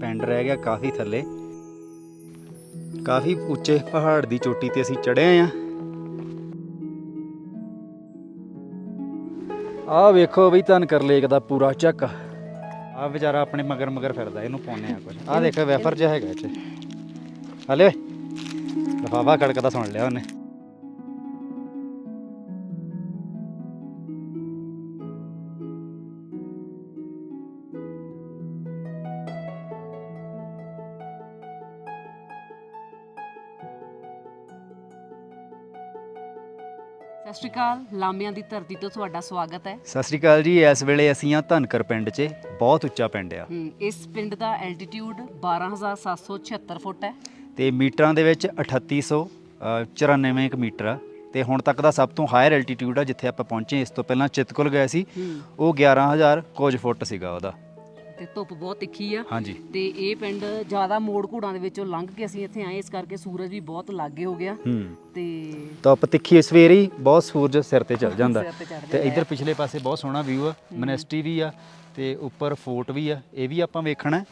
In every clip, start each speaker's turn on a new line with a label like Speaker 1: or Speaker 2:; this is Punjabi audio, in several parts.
Speaker 1: ਪਿੰਡ ਰਹਿ ਗਿਆ ਕਾਫੀ ਥੱਲੇ। ਕਾਫੀ ਉੱਚੇ ਪਹਾੜ ਦੀ ਚੋਟੀ ਤੇ ਅਸੀਂ ਚੜ੍ਹੇ ਆ ਆਹ ਵੇਖੋ ਬਈ ਧਨਕਰ ਲੇਕ ਦਾ ਪੂਰਾ ਚੱਕ। ਆ ਵਿਚਾਰਾ ਆਪਣੇ ਮਗਰ ਮਗਰ ਫਿਰਦਾ, ਇਹਨੂੰ ਪਾਉਨੇ ਆ ਕੁਝ। ਆ ਦੇਖੋ ਵੈਫਰ ਜਿਹਾ ਹੈਗਾ ਇੱਥੇ। ਹਲੇ, ਲਫਾਫਾ ਕੜਕਦਾ ਸੁਣ ਲਿਆ ਉਹਨੇ।
Speaker 2: ਸ਼੍ਰੀ ਅਕਾਲ। ਲਾਮਿਆਂ ਦੀ ਧਰਤੀ ਤੋਂ ਤੁਹਾਡਾ ਸਵਾਗਤ ਹੈ।
Speaker 1: ਸਤਿ ਸ੍ਰੀ ਅਕਾਲ ਜੀ। ਇਸ ਵੇਲੇ ਅਸੀਂ ਆ ਧਨਕਰ ਪਿੰਡ 'ਚ। ਬਹੁਤ ਉੱਚਾ ਪਿੰਡ ਆ।
Speaker 2: ਹਮ, ਇਸ ਪਿੰਡ ਦਾ ਐਲਟੀਟਿਊਡ 12776 ਫੁੱਟ ਹੈ।
Speaker 1: ਤੇ ਮੀਟਰਾਂ ਦੇ ਵਿੱਚ 3894 ਕੁ ਮੀਟਰ ਆ। ਤੇ ਹੁਣ ਤੱਕ ਦਾ ਸਭ ਤੋਂ ਹਾਇਰ ਐਲਟੀਟਿਊਡ ਆ ਜਿੱਥੇ ਆਪਾਂ ਪਹੁੰਚੇ ਇਸ ਤੋਂ ਪਹਿਲਾਂ ਚਿਤਕੁਲ ਗਏ ਸੀ। ਉਹ 11000 ਕੁਝ ਫੁੱਟ ਸੀਗਾ ਉਹਦਾ।
Speaker 2: ਤੇ ਧੁੱਪ ਬਹੁਤ ਤਿੱਖੀ ਆ।
Speaker 1: ਹਾਂਜੀ।
Speaker 2: ਤੇ ਇਹ ਪਿੰਡ ਜ਼ਿਆਦਾ ਮੋੜ ਘੂੜਾਂ ਦੇ ਵਿੱਚੋਂ ਲੰਘ ਕੇ ਅਸੀਂ ਇੱਥੇ ਆਏ ਇਸ ਕਰਕੇ ਸੂਰਜ ਵੀ ਬਹੁਤ ਲਾਗੇ ਹੋ ਗਿਆ। ਤੇ
Speaker 1: ਧੁੱਪ ਤਿੱਖੀ ਸਵੇਰੇ ਬਹੁਤ ਸੂਰਜ ਸਿਰ ਤੇ ਚੜ ਜਾਂਦਾ।
Speaker 2: ਤੇ
Speaker 1: ਇੱਧਰ ਪਿਛਲੇ ਪਾਸੇ ਬਹੁਤ ਸੋਹਣਾ ਵਿਊ ਆ ਮਨੈਸਟੀ ਵੀ ਆ। ਤੇ ਉੱਪਰ ਫੋਰਟ ਵੀ ਆ ਇਹ ਵੀ ਆਪਾਂ ਵੇਖਣਾ।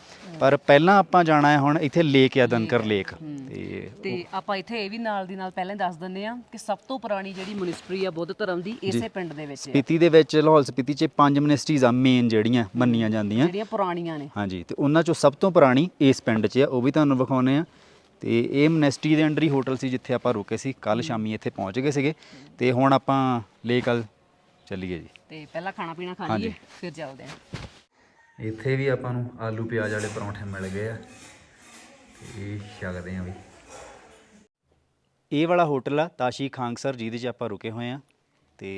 Speaker 1: ਪਰ ਪਹਿਲਾਂ ਆਪਾਂ ਜਾਣਾ ਹੈ ਹੁਣ ਇੱਥੇ ਲੇਕ ਆ ਦਨਕਰ ਲੇਕ ਤੇ
Speaker 2: ਤੇ ਆਪਾਂ ਇੱਥੇ ਇਹ ਵੀ ਨਾਲ ਦੀ ਨਾਲ ਪਹਿਲਾਂ ਦੱਸ ਦਿੰਦੇ ਆ ਕਿ ਸਭ ਤੋਂ ਪੁਰਾਣੀ ਜਿਹੜੀ ਮਿਨਿਸਟਰੀ ਆ ਬੁੱਧ ਧਰਮ ਦੀ ਇਸੇ ਪਿੰਡ ਦੇ ਵਿੱਚ ਹੈ
Speaker 1: ਸਪੀਤੀ ਦੇ ਵਿੱਚ ਲਾਹੌਲ ਸਪੀਤੀ 'ਚ ਪੰਜ ਮਿਨਿਸਟਰੀਜ਼ ਆ ਮੇਨ ਜਿਹੜੀਆਂ ਮੰਨੀਆਂ ਜਾਂਦੀਆਂ।
Speaker 2: ਜਿਹੜੀਆਂ ਪੁਰਾਣੀਆਂ ਨੇ।
Speaker 1: ਹਾਂਜੀ ਤੇ ਉਹਨਾਂ ਚੋਂ ਸਭ ਤੋਂ ਪੁਰਾਣੀ ਇਸ ਪਿੰਡ 'ਚ ਆ ਉਹ ਵੀ ਤੁਹਾਨੂੰ ਵਿਖਾਉਨੇ ਆ ਤੇ ਇਹ ਮਨੈਸਟੀ ਦੇ ਅੰਡਰ ਹੀ ਹੋਟਲ ਸੀ ਜਿੱਥੇ ਆਪਾਂ ਰੁਕੇ ਸੀ ਕੱਲ ਸ਼ਾਮੀ ਇੱਥੇ ਪਹੁੰਚ ਗਏ ਸੀਗੇ। ਤੇ ਹੁਣ ਆਪਾਂ ਲੇਕ ਵੱਲ ਚੱਲੀਏ ਜੀ।
Speaker 2: ਤੇ ਪਹਿਲਾਂ ਖਾਣਾ ਪੀਣਾ ਖਾ। ਲਈਏ ਫਿਰ ਚੱਲਦੇ ਆ
Speaker 1: ਇੱਥੇ ਵੀ ਆਪਾਂ ਨੂੰ ਆਲੂ ਪਿਆਜ਼ ਵਾਲੇ ਪਰੌਂਠੇ ਮਿਲ ਗਏ ਆ। ਤੇ ਇਹ ਛਕਦੇ ਆ ਵੀ। ਇਹ ਵਾਲਾ ਹੋਟਲ ਆ ਤਾਸ਼ੀ ਖਾਂਗਸਰ ਜਿਹਦੇ 'ਚ ਆਪਾਂ ਰੁਕੇ ਹੋਏ ਆ ਤੇ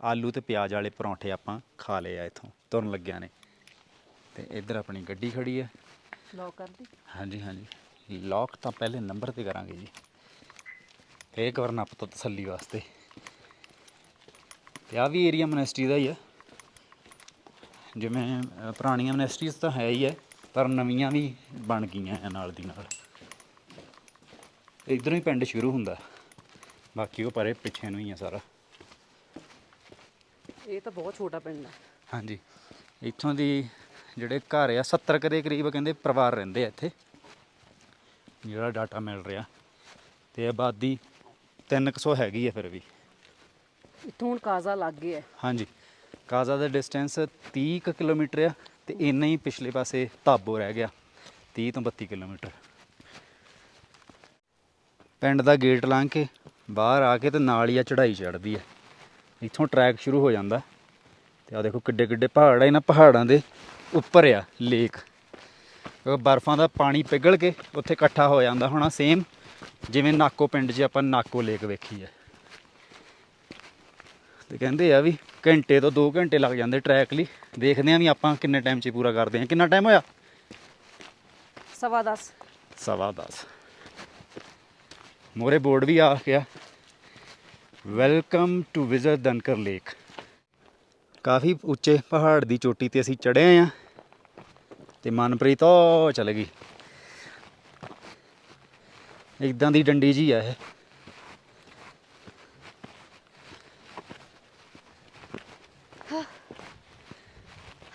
Speaker 1: ਆਲੂ ਤੇ ਪਿਆਜ਼ ਵਾਲੇ ਪਰੌਂਠੇ ਆਪਾਂ ਖਾ ਲਏ ਆ ਇੱਥੋਂ ਤੁਰਨ ਲੱਗਿਆ ਨੇ। ਤੇ ਇੱਧਰ ਆਪਣੀ ਗੱਡੀ ਖੜੀ ਆ।
Speaker 2: ਲੋ ਕਰ ਦੀ
Speaker 1: ਹਾਂਜੀ ਹਾਂਜੀ। ਲੌਕ ਤਾਂ ਪਹਿਲੇ ਨੰਬਰ ਤੇ ਕਰਾਂਗੇ ਜੀ। ਇਹ ਇੱਕ ਵਾਰ ਨੱਪ ਤੋਂ ਤਸੱਲੀ ਵਾਸਤੇ। ਤੇ ਆ ਵੀ ਏਰੀਆ ਮਨਿਸਟਰੀ ਦਾ ਹੀ ਆ। ਜਿਵੇਂ ਪੁਰਾਣੀਆਂ ਮਨਿਸਟਰੀਜ਼ ਤਾਂ ਹੈ ਹੀ ਹੈ ਪਰ ਨਵੀਆਂ ਵੀ ਬਣ ਗਈਆਂ ਨਾਲ ਦੀ ਨਾਲ। ਇਧਰੋਂ ਹੀ ਪਿੰਡ ਸ਼ੁਰੂ ਹੁੰਦਾ। ਬਾਕੀ ਉਹ ਪਰੇ ਪਿੱਛੇ ਨੂੰ ਹੀ ਆ ਸਾਰਾ।
Speaker 2: ਇਹ ਤਾਂ ਬਹੁਤ ਛੋਟਾ ਪਿੰਡ ਆ।
Speaker 1: ਹਾਂਜੀ। ਇੱਥੋਂ ਦੀ ਜਿਹੜੇ ਘਰ ਆ 70 ਕੁ ਦੇ ਕਰੀਬ ਕਹਿੰਦੇ ਪਰਿਵਾਰ ਰਹਿੰਦੇ ਆ ਇੱਥੇ। ਜਿਹੜਾ ਡਾਟਾ ਮਿਲ ਰਿਹਾ। ਤੇ ਆਬਾਦੀ 300 ਹੈਗੀ ਆ ਫਿਰ ਵੀ।
Speaker 2: ਇੱਥੋਂ ਹੁਣ ਕਾਜ਼ਾ ਲੱਗ ਗਿਆ
Speaker 1: ਹਾਂਜੀ। ਕਾਜ਼ਾ ਦਾ ਡਿਸਟੈਂਸ 30 ਕੁ ਕਿਲੋਮੀਟਰ ਆ ਤੇ ਇੰਨਾ ਹੀ ਪਿਛਲੇ ਪਾਸੇ ਧਾਬੋ ਰਹਿ ਗਿਆ 30 ਤੋਂ 32 ਕਿਲੋਮੀਟਰ। ਪਿੰਡ ਦਾ ਗੇਟ ਲੰਘ ਕੇ ਬਾਹਰ ਆ ਕੇ ਤੇ ਨਾਲ ਹੀ ਆ ਚੜ੍ਹਾਈ ਚੜ੍ਹਦੀ ਆ। ਇੱਥੋਂ ਟਰੈਕ ਸ਼ੁਰੂ ਹੋ ਜਾਂਦਾ ਤੇ ਆ ਦੇਖੋ ਕਿੱਡੇ ਕਿੱਡੇ ਪਹਾੜ ਆ, ਇਹਨਾਂ ਪਹਾੜਾਂ ਦੇ ਉੱਪਰ ਆ ਲੇਕ ਬਰਫ਼ਾਂ ਦਾ ਪਾਣੀ ਪਿਘਲ ਕੇ ਉੱਥੇ ਇਕੱਠਾ ਹੋ ਜਾਂਦਾ ਹੋਣਾ ਸੇਮ ਜਿਵੇਂ ਨਾਕੋ ਪਿੰਡ 'ਚ ਆਪਾਂ ਨਾਕੋ ਲੇਕ ਵੇਖੀ ਆ। ਤੇ ਕਹਿੰਦੇ ਆ ਵੀ ਘੰਟੇ ਤੋਂ 2 ਘੰਟੇ ਲੱਗ ਜਾਂਦੇ ਟਰੈਕ ਲਈ। ਦੇਖਦੇ ਆ ਵੀ ਆਪਾਂ ਕਿੰਨੇ ਟਾਈਮ 'ਚ ਪੂਰਾ ਕਰਦੇ ਆ ਕਿੰਨਾ ਟਾਈਮ ਹੋਇਆ?
Speaker 2: ਸਵਾ ਦਸ।
Speaker 1: ਸਵਾ 10 ਮੋਰੇ ਬੋਰਡ ਵੀ ਆ ਗਿਆ। Welcome to visit Dhankar lake ਕਾਫੀ ਉੱਚੇ ਪਹਾੜ ਦੀ ਚੋਟੀ ਤੇ ਅਸੀਂ ਚੜ੍ਹੇ ਆ ਤੇ ਮਨਪ੍ਰੀਤ ਉਹ ਚਲ ਗਈ। ਇਦਾਂ ਦੀ ਡੰਡੀ ਜੀ ਆ ਇਹ।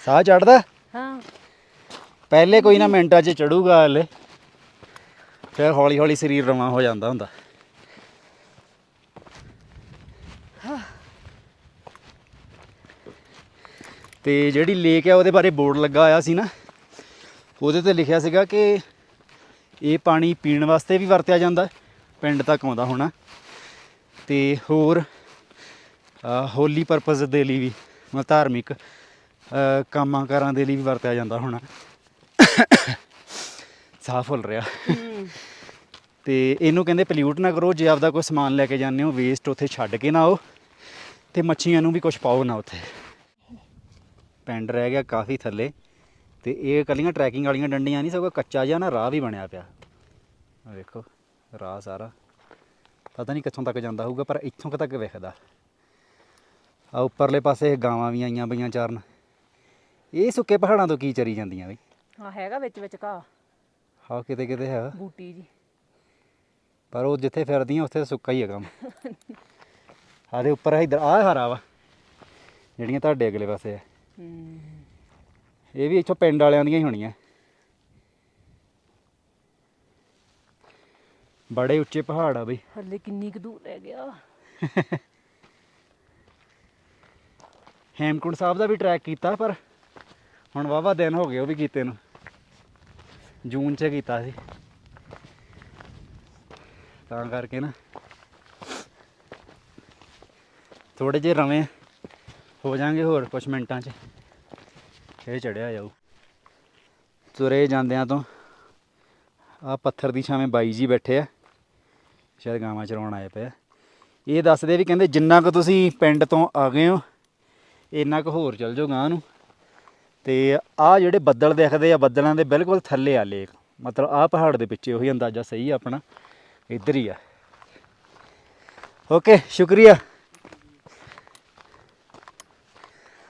Speaker 1: ਸਾਹ ਚੜਦਾ?
Speaker 2: ਹਾਂ।
Speaker 1: ਪਹਿਲੇ ਕੋਈ ਨਾ ਮਿੰਟਾਂ 'ਚ ਚੜੂਗਾ ਹਲੇ। ਫਿਰ ਹੌਲੀ ਹੌਲੀ ਸਰੀਰ ਰਵਾਂ ਹੋ ਜਾਂਦਾ ਹੁੰਦਾ। ਤੇ ਜਿਹੜੀ ਲੇਕ ਆ ਉਹਦੇ ਬਾਰੇ ਬੋਰਡ ਲੱਗਾ ਹੋਇਆ ਸੀ ਨਾ ਉਹਦੇ ਤੇ ਲਿਖਿਆ ਸੀਗਾ ਕਿ ਇਹ ਪਾਣੀ ਪੀਣ ਵਾਸਤੇ ਵੀ ਵਰਤਿਆ ਜਾਂਦਾ ਪਿੰਡ ਤੱਕ ਆਉਂਦਾ ਹੋਣਾ। ਤੇ ਹੋਰ ਹੋਲੀ ਪਰਪਸ ਦੇ ਲਈ ਵੀ ਧਾਰਮਿਕ ਕੰਮਾਂ ਕਾਰਾਂ ਦੇ ਲਈ ਵੀ ਵਰਤਿਆ ਜਾਂਦਾ ਹੋਣਾ। ਸਾਫ਼ ਫੁੱਲ ਰਿਹਾ। ਤੇ ਇਹਨੂੰ ਕਹਿੰਦੇ ਪੋਲਿਊਟ ਨਾ ਕਰੋ, ਜੇ ਆਪਦਾ ਕੋਈ ਸਮਾਨ ਲੈ ਕੇ ਜਾਂਦੇ ਹੋ ਵੇਸਟ ਉੱਥੇ ਛੱਡ ਕੇ ਨਾ ਆਓ, ਤੇ ਮੱਛੀਆਂ ਨੂੰ ਵੀ ਕੁਝ ਪਾਓ ਨਾ ਉੱਥੇ। ਪਿੰਡ ਰਹਿ ਗਿਆ ਕਾਫੀ ਥੱਲੇ, ਤੇ ਇਹ ਕੱਲੀਆਂ ਟਰੈਕਿੰਗ ਵਾਲੀਆਂ ਡੰਡੀਆਂ ਨਹੀਂ, ਸਗੋਂ ਕੱਚਾ ਜਿਹਾ ਨਾ ਰਾਹ ਵੀ ਬਣਿਆ ਪਿਆ। ਵੇਖੋ, ਰਾਹ ਸਾਰਾ। ਪਤਾ ਨਹੀਂ ਕਿੱਥੋਂ ਤੱਕ ਜਾਂਦਾ ਹੋਊਗਾ, ਪਰ ਇੱਥੋਂ ਕੁ ਤੱਕ ਵਿਖਦਾ। ਆ ਉੱਪਰਲੇ ਪਾਸੇ ਗਾਵਾਂ ਵੀ ਆਈਆਂ ਪਈਆਂ ਚਾਰਨ। ਇਹ ਸੁੱਕੇ ਪਹਾੜਾਂ ਤੋਂ ਕੀ ਚਰੀ ਜਾਂਦੀਆਂ ਬਈ?
Speaker 2: ਹਾਂ ਹੈਗਾ ਵਿੱਚ ਵਿੱਚ ਘਾਹ।
Speaker 1: ਹਾਂ ਕਿਤੇ ਕਿਤੇ ਹੈ।
Speaker 2: ਬੂਟੀ ਜੀ।
Speaker 1: ਪਰ ਉਹ ਜਿੱਥੇ ਫਿਰਦੀਆਂ ਉੱਥੇ ਸੁੱਕਾ ਹੀ ਹੈ ਕੰਮ। ਆਦੇ ਉੱਪਰ ਇਧਰ ਆਹ ਹਰਾ ਵਾ। ਜਿਹੜੀਆਂ ਤੁਹਾਡੇ ਅਗਲੇ ਪਾਸੇ ਆ। ਇਹ ਵੀ ਇੱਥੋਂ ਪਿੰਡ ਵਾਲਿਆਂ ਦੀਆਂ ਹੀ ਹੋਣੀਆਂ। ਬੜੇ ਉੱਚੇ ਪਹਾੜ ਆ ਬਈ।
Speaker 2: ਹੱਲੇ ਕਿੰਨੀ ਕੁ ਦੂਰ ਰਹਿ ਗਿਆ।
Speaker 1: ਹੇਮਕੁੰਡ ਸਾਹਿਬ ਦਾ ਵੀ ਟਰੈਕ ਕੀਤਾ ਪਰ ਹੁਣ ਵਾਵਾ ਦਿਨ ਹੋ ਗਏ ਉਹ ਵੀ ਕੀਤੇ ਨੂੰ। ਜੂਨ 'ਚ ਕੀਤਾ ਸੀ। ਤਾਂ ਕਰਕੇ ਨਾ ਥੋੜੇ ਜਿਹੇ ਰਵੇਂ ਹੋ ਜਾਣਗੇ ਹੋਰ ਕੁਝ ਮਿੰਟਾਂ 'ਚ। ਇਹ ਚੜਿਆ ਜਾਊ। ਤੁਰੇ ਜਾਂਦਿਆਂ ਤੋਂ ਆ ਪੱਥਰ ਦੀ ਛਾਵੇਂ ਬਾਈ ਜੀ ਬੈਠੇ ਆ। ਸ਼ਾਇਦ ਗਾਵਾਂ ਚਰਾਉਣ ਆਏ ਪਏ ਇਹ ਦੱਸਦੇ ਵੀ ਕਹਿੰਦੇ ਜਿੰਨਾ ਕੁ ਤੁਸੀਂ ਪਿੰਡ ਤੋਂ ਆ ਗਏ ਹੋ, ਇੰਨਾ ਕੁ ਹੋਰ ਚੱਲ ਜਾਓ ਗਾਂ ਨੂੰ। ਤੇ ਆ ਜਿਹੜੇ ਬੱਦਲ ਦਿਖਦੇ ਆ ਬੱਦਲਾਂ ਦੇ ਬਿਲਕੁਲ ਥੱਲੇ ਆ ਲੇਕ ਮਤਲਬ ਆ ਪਹਾੜ ਦੇ ਪਿੱਛੇ ਉਹੀ ਅੰਦਾਜ਼ਾ ਸਹੀ ਆ ਆਪਣਾ ਇੱਧਰ ਹੀ ਆ। ਓਕੇ ਸ਼ੁਕਰੀਆ।